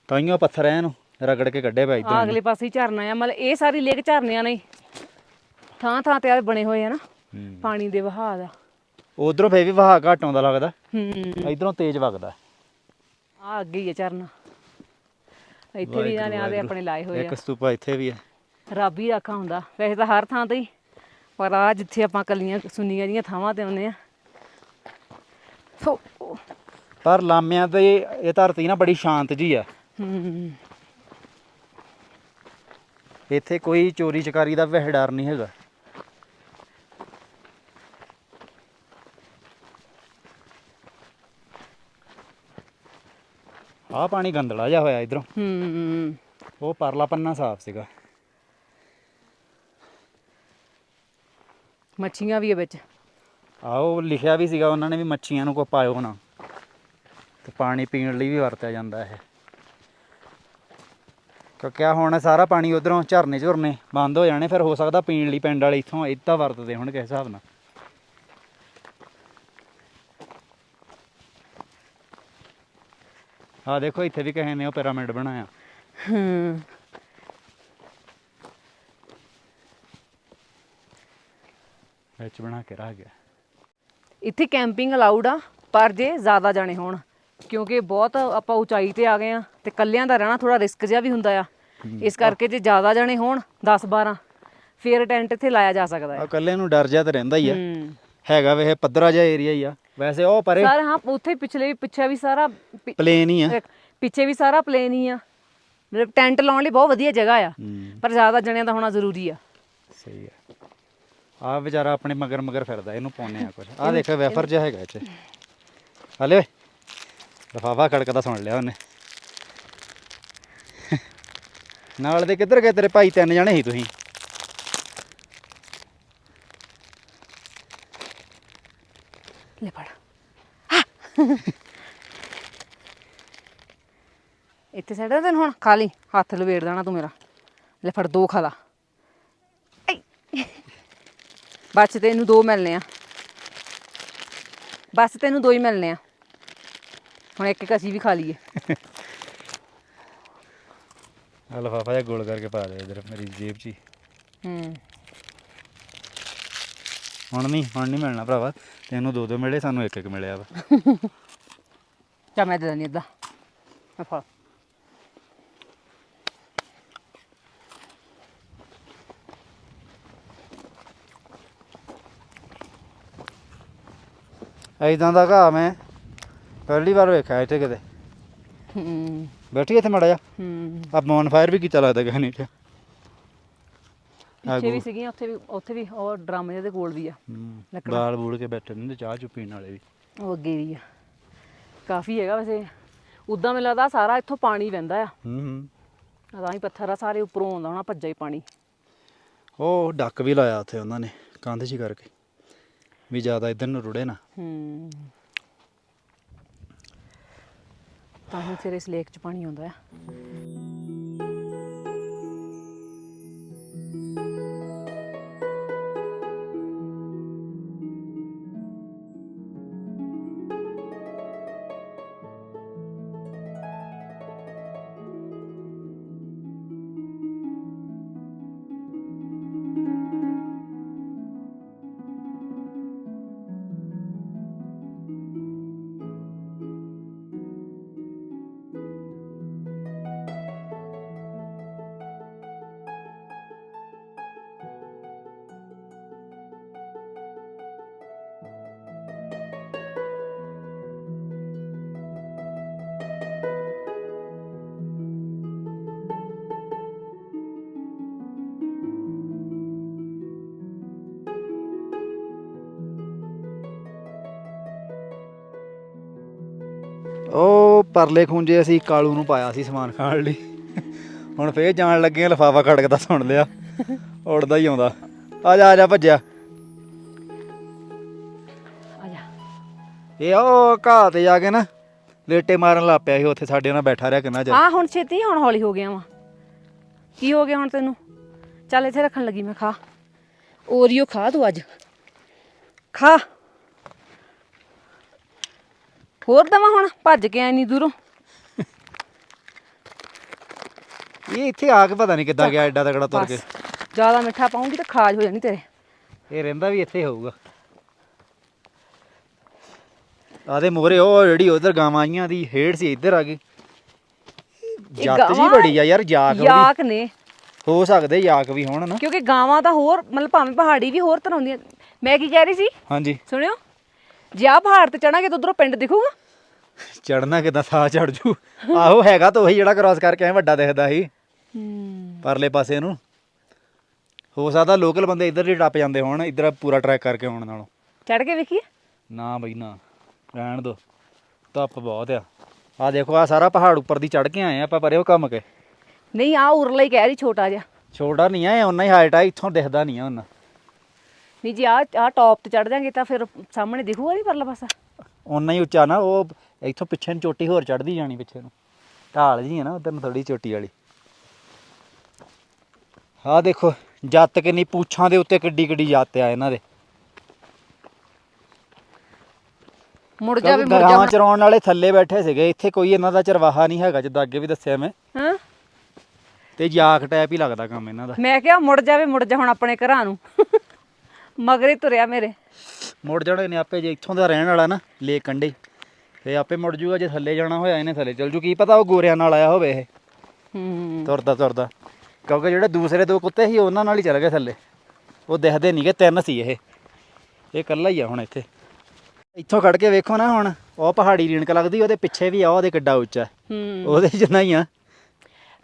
Speaker 1: ਤਾਈਓ ਪੱਥਰ ਐ ਨੂੰ ਰਗੜ ਕੇ ਕੱਢੇ ਪਏ
Speaker 2: ਆ
Speaker 1: ਇਧਰ
Speaker 2: ਅਗਲੇ ਪਾਸੇ ਹੀ ਝਰਨਾ ਆ ਮਤਲਬ ਇਹ ਸਾਰੀ ਲੇਕ ਝਰਨਿਆਂ ਨੇ। ਥਾਂ ਥਾਂ ਤੇ ਆ ਬਣੇ ਹੋਏ ਆ ਨਾ ਪਾਣੀ ਦੇ ਵਹਾਅ ਦਾ।
Speaker 1: ਉਧਰੋਂ ਫੇਰ ਵੀ ਵਹਾਅ ਘੱਟ ਆਉਂਦਾ ਲੱਗਦਾ।
Speaker 2: ਹੂੰ।
Speaker 1: ਇਧਰੋਂ ਤੇਜ਼ ਵਗਦਾ।
Speaker 2: ਆ ਅੱਗੇ ਹੀ ਆ ਝਰਨਾ। ਇੱਥੇ ਵੀ ਇਹਨਾਂ ਨੇ ਆਦੇ ਆਪਣੇ ਲਾਏ ਹੋਏ ਆ।
Speaker 1: ਇੱਕ ਸਤੂਪਾ ਇੱਥੇ ਵੀ ਹੈ
Speaker 2: ਰੱਬ ਹੀ ਰਾਖਾ ਹੁੰਦਾ। ਵੈਸੇ ਤਾਂ ਹਰ ਥਾਂ ਤੇ ਹੀ ਪਰ ਆ ਜਿੱਥੇ ਆਪਾਂ ਕੱਲੀਆਂ ਸੁੰਨੀਆਂ ਜੀਆਂ ਥਾਵਾਂ ਤੇ ਆਉਂਦੇ ਆ। ਸੋ
Speaker 1: ਪਰ ਲਾਮਿਆਂ ਤੇ ਇਹ ਧਰਤੀ ਨਾ ਬੜੀ ਸ਼ਾਂਤ ਜੀ ਆ।
Speaker 2: ਹੂੰ।
Speaker 1: ਇੱਥੇ ਕੋਈ ਚੋਰੀ ਚਕਾਰੀ ਦਾ ਵਹਿ ਡਰ ਨਹੀਂ ਹੈਗਾ। ਆਹ ਪਾਣੀ ਗੰਦਲਾ ਜਿਹਾ ਹੋਇਆ ਇਧਰੋਂ।
Speaker 2: ਹੂੰ।
Speaker 1: ਉਹ ਪਰਲਾ ਪੰਨਾ ਸਾਫ਼ ਸੀਗਾ।
Speaker 2: ਮੱਛੀਆਂ ਵੀ ਆ ਵਿੱਚ।
Speaker 1: ਆਓ ਲਿਖਿਆ ਵੀ ਸੀਗਾ ਉਹਨਾਂ ਨੇ ਵੀ ਮੱਛੀਆਂ ਨੂੰ ਕੋ ਪਾਇਓ ਨਾ। ਤੇ ਪਾਣੀ ਪੀਣ ਲਈ ਵੀ ਵਰਤਿਆ ਜਾਂਦਾ ਇਹ। ਕਿਉਂਕਿ ਆ ਹੁਣ ਸਾਰਾ ਪਾਣੀ ਉਧਰੋਂ ਝਰਨੇ ਝੁਰਨੇ ਬੰਦ ਹੋ ਜਾਣੇ ਫਿਰ ਹੋ ਸਕਦਾ ਪੀਣ ਲਈ ਪਿੰਡ ਵਾਲੇ ਇੱਥੋਂ ਇੱਦਾਂ ਵਰਤਦੇ ਹੁਣ ਕਿਸ ਹਿਸਾਬ ਨਾਲ। ਆ ਦੇਖੋ ਇੱਥੇ ਵੀ ਕਿਸੇ ਨੇ ਉਹ ਪਿਰਾਮਿਡ ਬਣਾਇਆ।
Speaker 2: ਹੂੰ।
Speaker 1: ਵਿੱਚ ਬਣਾ ਕੇ ਰੱਖ ਗਿਆ।
Speaker 2: ਇੱਥੇ ਕੈਂਪਿੰਗ ਅਲਾਉਡ ਆ ਪਰ ਜੇ ਜ਼ਿਆਦਾ ਜਾਣੇ ਹੋਣ ਕਿਉਂਕਿ ਬਹੁਤ ਆਪਾਂ ਉਚਾਈ ਤੇ ਆ ਗਏ ਆ ਤੇ ਕੱਲਿਆਂ ਦਾ ਰਹਿਣਾ ਥੋੜਾ ਰਿਸਕ ਜਿਹਾ ਵੀ ਹੁੰਦਾ ਆ। ਇਸ ਕਰਕੇ ਜੇ ਜ਼ਿਆਦਾ ਜਾਣੇ ਹੋਣ 10 12 ਫਿਰ ਟੈਂਟ ਇੱਥੇ ਲਾਇਆ ਜਾ ਸਕਦਾ
Speaker 1: ਆ
Speaker 2: ਹੈ
Speaker 1: ਇਕੱਲੇ ਨੂੰ ਡਰ ਜਿਹਾ ਤਾਂ ਰਹਿੰਦਾ ਹੀ ਆ। ਹੈਗਾ ਵੇ ਇਹ ਪੱਧਰਾ ਜਿਹਾ ਏਰੀਆ ਹੀ ਆ। ਵੈਸੇ ਉਹ ਪਰੇ
Speaker 2: ਸਰ ਹਾਂ ਉੱਥੇ ਪਿਛਲੇ ਵੀ ਪਿੱਛੇ ਵੀ ਸਾਰਾ
Speaker 1: ਪਲੇਨ ਹੀ ਆ।
Speaker 2: ਪਿੱਛੇ ਵੀ ਸਾਰਾ ਪਲੇਨ ਹੀ ਆ। ਮਤਲਬ ਟੈਂਟ ਲਾਉਣ ਲਈ ਬਹੁਤ ਵਧੀਆ ਜਗ੍ਹਾ ਆ। ਪਰ ਜ਼ਿਆਦਾ ਜਣਿਆਂ ਦਾ ਹੋਣਾ ਜ਼ਰੂਰੀ ਆ।
Speaker 1: ਸਹੀ ਹੈ ਆ ਵਿਚਾਰਾ ਆਪਣੇ ਮਗਰ ਮਗਰ ਫਿਰਦਾ ਇਹਨੂੰ ਪਾਉਨੇ ਆ ਕੁਝ ਆ ਦੇਖ ਵੈਫਰ ਜਿਹਾ ਹੈਗਾ ਇੱਥੇ। ਹਲੇ ਲਫਾਫਾ ਖੜਕਦਾ ਸੁਣ ਲਿਆ ਉਹਨੇ। ਨਾਲ ਦੇ ਕਿੱਧਰ ਗਏ ਤੇਰੇ ਭਾਈ? ਤਿੰਨ ਜਣੇ ਸੀ ਤੁਸੀਂ।
Speaker 2: ਲੈ ਫੜ। ਇੱਥੇ ਸੈਟ ਤੈਨੂੰ ਹੁਣ? ਖਾ ਲਈ। ਹੱਥ ਲਵੇੜ ਦੇਣਾ ਤੂੰ ਮੇਰਾ। ਲੈ ਫੜ ਦੋ ਖਾ ਲਾ ਆਈ। ਬਸ ਤੈਨੂੰ ਦੋ ਮਿਲਨੇ ਆ। ਬਸ ਤੈਨੂੰ ਦੋ ਹੀ ਮਿਲਨੇ ਆ। ਹੁਣ ਇੱਕ ਇੱਕ ਅਸੀਂ ਵੀ ਖਾ ਲਈਏ।
Speaker 1: ਆ ਲਫਾਫਾ ਜਿਹਾ ਗੋਲ ਕਰਕੇ ਪਾ ਦੇ ਇਧਰ ਮੇਰੀ ਜੇਬ 'ਚ ਹੀ।
Speaker 2: ਹੂੰ।
Speaker 1: ਹੁਣ ਨਹੀਂ ਹੁਣ ਨਹੀਂ ਮਿਲਣਾ ਭਰਾਵਾ। ਤੈਨੂੰ ਦੋ ਦੋ ਮਿਲੇ ਸਾਨੂੰ ਇੱਕ ਇੱਕ ਮਿਲਿਆ ਵਾ।
Speaker 2: ਚਾ ਮੈਂ ਦੇ ਆ ਫੜ।
Speaker 1: ਐਦਾਂ ਦਾ ਘਾਹ ਮੈਂ ਪਹਿਲੀ ਵਾਰ ਵੇਖਿਆ ਇੱਥੇ ਕਿਤੇ।
Speaker 2: ਹੂੰ।
Speaker 1: ਬੈਠੀ ਇੱਥੇ ਮੜਾ ਜਾ
Speaker 2: ਹੂੰ।
Speaker 1: ਆ ਬੌਨ ਫਾਇਰ ਵੀ ਕੀਤਾ ਲੱਗਦਾ ਕਿਸੇ ਨੇ ਇੱਥੇ।
Speaker 2: ਪਿੱਛੇ ਵੀ ਸੀਗੀਆਂ ਉੱਥੇ ਵੀ ਉੱਥੇ ਵੀ ਉਹ ਡਰਮ ਜਿਹੇ ਦੇ ਕੋਲ ਵੀ ਆ।
Speaker 1: ਹੂੰ,
Speaker 2: ਲੱਕੜਾਂ।
Speaker 1: ਬਾਲ ਬੂੜ ਕੇ ਬੈਠੇ ਨੇ ਤੇ ਚਾਹ ਚੁ ਪੀਣ ਵਾਲੇ ਵੀ।
Speaker 2: ਉਹ ਅੱਗੇ ਵੀ ਆ। ਕਾਫੀ ਹੈਗਾ ਵੈਸੇ। ਉਦਾਂ ਮੈਨੂੰ ਲੱਗਦਾ ਸਾਰਾ ਇੱਥੋਂ ਪਾਣੀ ਵਹਿੰਦਾ ਆ।
Speaker 1: ਹੂੰ ਹੂੰ।
Speaker 2: ਤਾਂ ਹੀ ਪੱਥਰ ਆ ਸਾਰੇ ਉੱਪਰੋਂ ਆਉਂਦਾ ਹੋਣਾ ਭੱਜਾ ਹੀ ਪਾਣੀ।
Speaker 1: ਉਹ ਡੱਕ ਵੀ ਲਾਇਆ ਉੱਥੇ ਉਹਨਾਂ ਨੇ ਕੰਧ 'ਚ ਹੀ ਕਰਕੇ। ਵੀ ਜ਼ਿਆਦਾ ਇਧਰ ਨੂੰ ਰੁੜੇ ਨਾ।
Speaker 2: ਹੂੰ। ਤਾਂ ਹੀ ਫਿਰ ਇਸ ਲੇਕ 'ਚ ਪਾਣੀ ਆਉਂਦਾ ਆ।
Speaker 1: ਪਰਲੇ ਖੁੰਝੇ ਅਸੀਂ ਕਾਲੂ ਨੂੰ ਪਾਇਆ ਸੀ ਸਮਾਨ ਖਾਣ ਲਈ। ਹੁਣ ਫੇਰ ਜਾਣ ਲੱਗੇ ਲਫਾਫਾ ਖੜਕਦਾ ਸੁਣ ਲਿਆ। ਉੜਦਾ ਹੀ ਆਉਂਦਾ। ਆ ਜਾ ਆ ਜਾ ਭੱਜਿਆ।
Speaker 2: ਆ ਜਾ।
Speaker 1: ਇਹ ਉਹ ਘਾਹ ਤੇ ਜਾ ਕੇ ਨਾ ਲੇਟੇ ਮਾਰਨ ਲੱਗ ਪਿਆ ਸੀ ਉੱਥੇ ਸਾਡੇ ਨਾਲ ਬੈਠਾ ਰਿਹਾ ਕਿੰਨਾ ਚਿਰ।
Speaker 2: ਆ ਹੁਣ ਛੇਤੀ ਹੁਣ ਹੌਲੀ ਹੋ ਗਿਆ ਵਾ। ਕੀ ਹੋ ਗਿਆ ਹੁਣ ਤੈਨੂੰ? ਚੱਲ ਇੱਥੇ ਰੱਖਣ ਲੱਗੀ ਮੈਂ ਖਾ। ਓਰੀਓ ਖਾ ਤੂੰ ਅੱਜ। ਖਾ। ਹੋਰ ਦਵਾ ਹੁਣ? ਭੱਜ ਕੇ ਆਈ ਨਹੀਂ ਦੂਰੋਂ।
Speaker 1: ਇਹ ਇੱਥੇ ਆ ਕੇ ਪਤਾ ਨਹੀਂ ਕਿੱਦਾਂ ਗਿਆ ਐਡਾ ਤਕੜਾ ਤੁਰ ਕੇ।
Speaker 2: ਬਸ ਜ਼ਿਆਦਾ ਮਿੱਠਾ ਪਾਉਂਗੀ ਤਾਂ ਖਾਜ ਹੋ ਜਾਣੀ ਤੇਰੇ।
Speaker 1: ਇਹ ਰਹਿੰਦਾ ਵੀ ਇੱਥੇ ਹੋਊਗਾ। ਆਦੇ ਮੋਰੇ ਉਹ ਜਿਹੜੀ ਉਧਰ ਗਾਵਾਂ ਆਈਆਂ ਦੀ ਹੇੜ ਸੀ ਇੱਧਰ ਆ ਗਈ। ਜੱਤ ਜੀ
Speaker 2: ਗਾਵਾਂ-
Speaker 1: ਬੜੀ ਆ ਯਾਰ ਜਾਕ ਉਹਦੀ
Speaker 2: ਯਾਕ ਨੇ।
Speaker 1: ਹੋ ਸਕਦੇ ਯਾਕ ਵੀ ਹੋਣ ਨਾ।
Speaker 2: ਕਿਉਂਕਿ ਗਾਵਾਂ ਤਾਂ ਹੋਰ ਮਤਲਬ ਭਾਵੇਂ ਪਹਾੜੀ ਵੀ ਹੋਰ ਤਰ੍ਹਾਂ ਹੁੰਦੀਆਂ। ਮੈਂ ਕੀ ਕਹਿ ਰਹੀ ਸੀ?
Speaker 1: ਹਾਂਜੀ।
Speaker 2: ਸੁਣਿਓ? ਜੇ ਆ ਪਹਾੜ ਤੇ ਚੜਾਂਗੇ ਤਾਂ ਉਧਰੋਂ ਪਿੰਡ ਦਿਖੂਗਾ।
Speaker 1: ਚੜਨਾ ਕਿਦਾਂ ਸਾਹ ਚੜ ਜੂ। ਆਹੋ ਹੈਗਾ ਤਾਂ ਉਹੀ ਜਿਹੜਾ ਕ੍ਰਾਸ ਕਰਕੇ ਐ ਵੱਡਾ ਦਿਖਦਾ ਸੀ।
Speaker 2: ਹੂੰ।
Speaker 1: ਪਰਲੇ ਪਾਸੇ ਨੂੰ। ਹੋ ਸਕਦਾ ਲੋਕਲ ਬੰਦੇ ਇੱਧਰ ਹੀ ਟੱਪ ਜਾਂਦੇ ਹੋਣ ਇੱਧਰ ਪੂਰਾ ਟਰੈਕ ਕਰਕੇ ਆਉਣ ਨਾਲੋਂ।
Speaker 2: ਚੜ ਕੇ ਵੇਖੀਏ।
Speaker 1: ਨਾ ਬਈ ਨਾ। ਰਹਿਣ ਦੋ। ਧੁੱਪ ਬਹੁਤ ਆ। ਆ ਦੇਖੋ ਆ ਸਾਰਾ ਪਹਾੜ ਉੱਪਰ ਦੀ ਚੜ ਕੇ ਆਏ ਆ ਆਪਾਂ ਪਰੇ ਉਹ ਕੰਮ ਕੇ।
Speaker 2: ਨਹੀਂ ਆ ਉਰਲਾ ਹੀ ਕਹਿ ਰਹੀ ਛੋਟਾ ਜਿਹਾ।
Speaker 1: ਛੋਟਾ ਨਹੀਂ ਆ ਇਹ ਉਨਾ ਹੀ ਹਾਈਟ ਆ ਇੱਥੋਂ ਦਿਖਦਾ ਨਹੀਂ ਆ ਉਹਨਾਂ
Speaker 2: ਨਹੀਂ ਜੀ ਆ ਆ ਟੌਪ ਤੇ ਚੜ ਜਾਾਂਗੇ ਤਾਂ ਫਿਰ ਸਾਹਮਣੇ ਦਿਖੂਗਾ ਨਹੀਂ ਪਰਲਾ ਪਾਸਾ।
Speaker 1: ਓਨਾ ਹੀ ਉੱਚਾ ਨਾ ਉਹ ਇੱਥੋਂ ਪਿੱਛੇ ਨੂੰ ਚੋਟੀ ਹੋਰ ਚੜਦੀ ਜਾਣੀ ਪਿੱਛੇ ਨੂੰ। ਢਾਲ ਜੀ ਹੈ ਨਾ ਉਧਰ ਨੂੰ ਥੋੜੀ ਚੋਟੀ ਵਾਲੀ। ਆਹ ਦੇਖੋ ਜੱਤ ਕਿੰਨੀ ਪੂਛਾਂ ਦੇ ਉੱਤੇ ਕਿੱਡੀ ਕਿੱਡੀ ਜੱਤ ਆ ਇਹਨਾਂ ਦੇ।
Speaker 2: ਮੁੜ ਜਾਵੇ ਮੁੜ
Speaker 1: ਗਾਂ
Speaker 2: ਜਾ
Speaker 1: ਚਰਾਉਣ ਵਾਲੇ ਥੱਲੇ ਬੈਠੇ ਸੀਗੇ ਇੱਥੇ ਕੋਈ ਇਹਨਾਂ ਦਾ ਚਰਵਾਹਾ ਨਹੀਂ ਹੈਗਾ ਜਿੱਦਾਂ ਅੱਗੇ ਵੀ ਦੱਸਿਆ ਮੈਂ।
Speaker 2: ਹਾਂ?
Speaker 1: ਤੇ ਜਾਕ ਟੈਪ ਹੀ ਲੱਗਦਾ ਕੰਮ ਇਹਨਾਂ ਦਾ।
Speaker 2: ਮੈਂ ਕਿਹਾ ਮੁੜ ਜਾਵੇ ਮੁੜ ਜਾ ਹੁਣ ਆਪਣੇ ਘਰਾਂ ਨੂੰ। ਮਗਰੇ ਤੁਰਿਆ ਮੇਰੇ।
Speaker 1: ਮੁੜ ਜਾਣੇ ਨੇ ਆਪੇ ਜੇ ਇੱਥੋਂ ਦਾ ਰਹਿਣ ਵਾਲਾ ਨਾ ਲੇ ਕੰਡੇ ਤੇ ਆਪੇ ਮੁੜ ਜੂਗਾ ਜੇ ਥੱਲੇ ਜਾਣਾ ਹੋਇਆ ਇਹਨੇ ਥੱਲੇ ਚਲ ਜੂ। ਕੀ ਪਤਾ ਉਹ ਗੋਰਿਆਂ ਨਾਲ ਆਇਆ ਹੋਵੇ ਇਹ।
Speaker 2: ਹੂੰ।
Speaker 1: ਤੁਰਦਾ ਤੁਰਦਾ। ਕਿਉਂਕਿ ਜਿਹੜੇ ਦੂਸਰੇ ਦੋ ਕੁੱਤੇ ਸੀ ਉਹਨਾਂ ਨਾਲ ਹੀ ਚੱਲ ਗਏ ਥੱਲੇ। ਉਹ ਦਿਖਦੇ ਨਹੀਂਗੇ ਤਿੰਨ ਸੀ ਇਹ। ਇਹ ਇਕੱਲਾ ਹੀ ਆ ਹੁਣ ਇੱਥੇ। ਇੱਥੋਂ ਖੜ ਕੇ ਵੇਖੋ ਨਾ ਹੁਣ ਉਹ ਪਹਾੜੀ ਰੀਣਕ ਲੱਗਦੀ ਉਹਦੇ ਪਿੱਛੇ ਵੀ ਆ ਉਹਦੇ ਕਿੱਡਾ ਉੱਚਾ।
Speaker 2: ਹੂੰ।
Speaker 1: ਉਹਦੇ ਜਿੰਨਾ ਹੀ ਆ।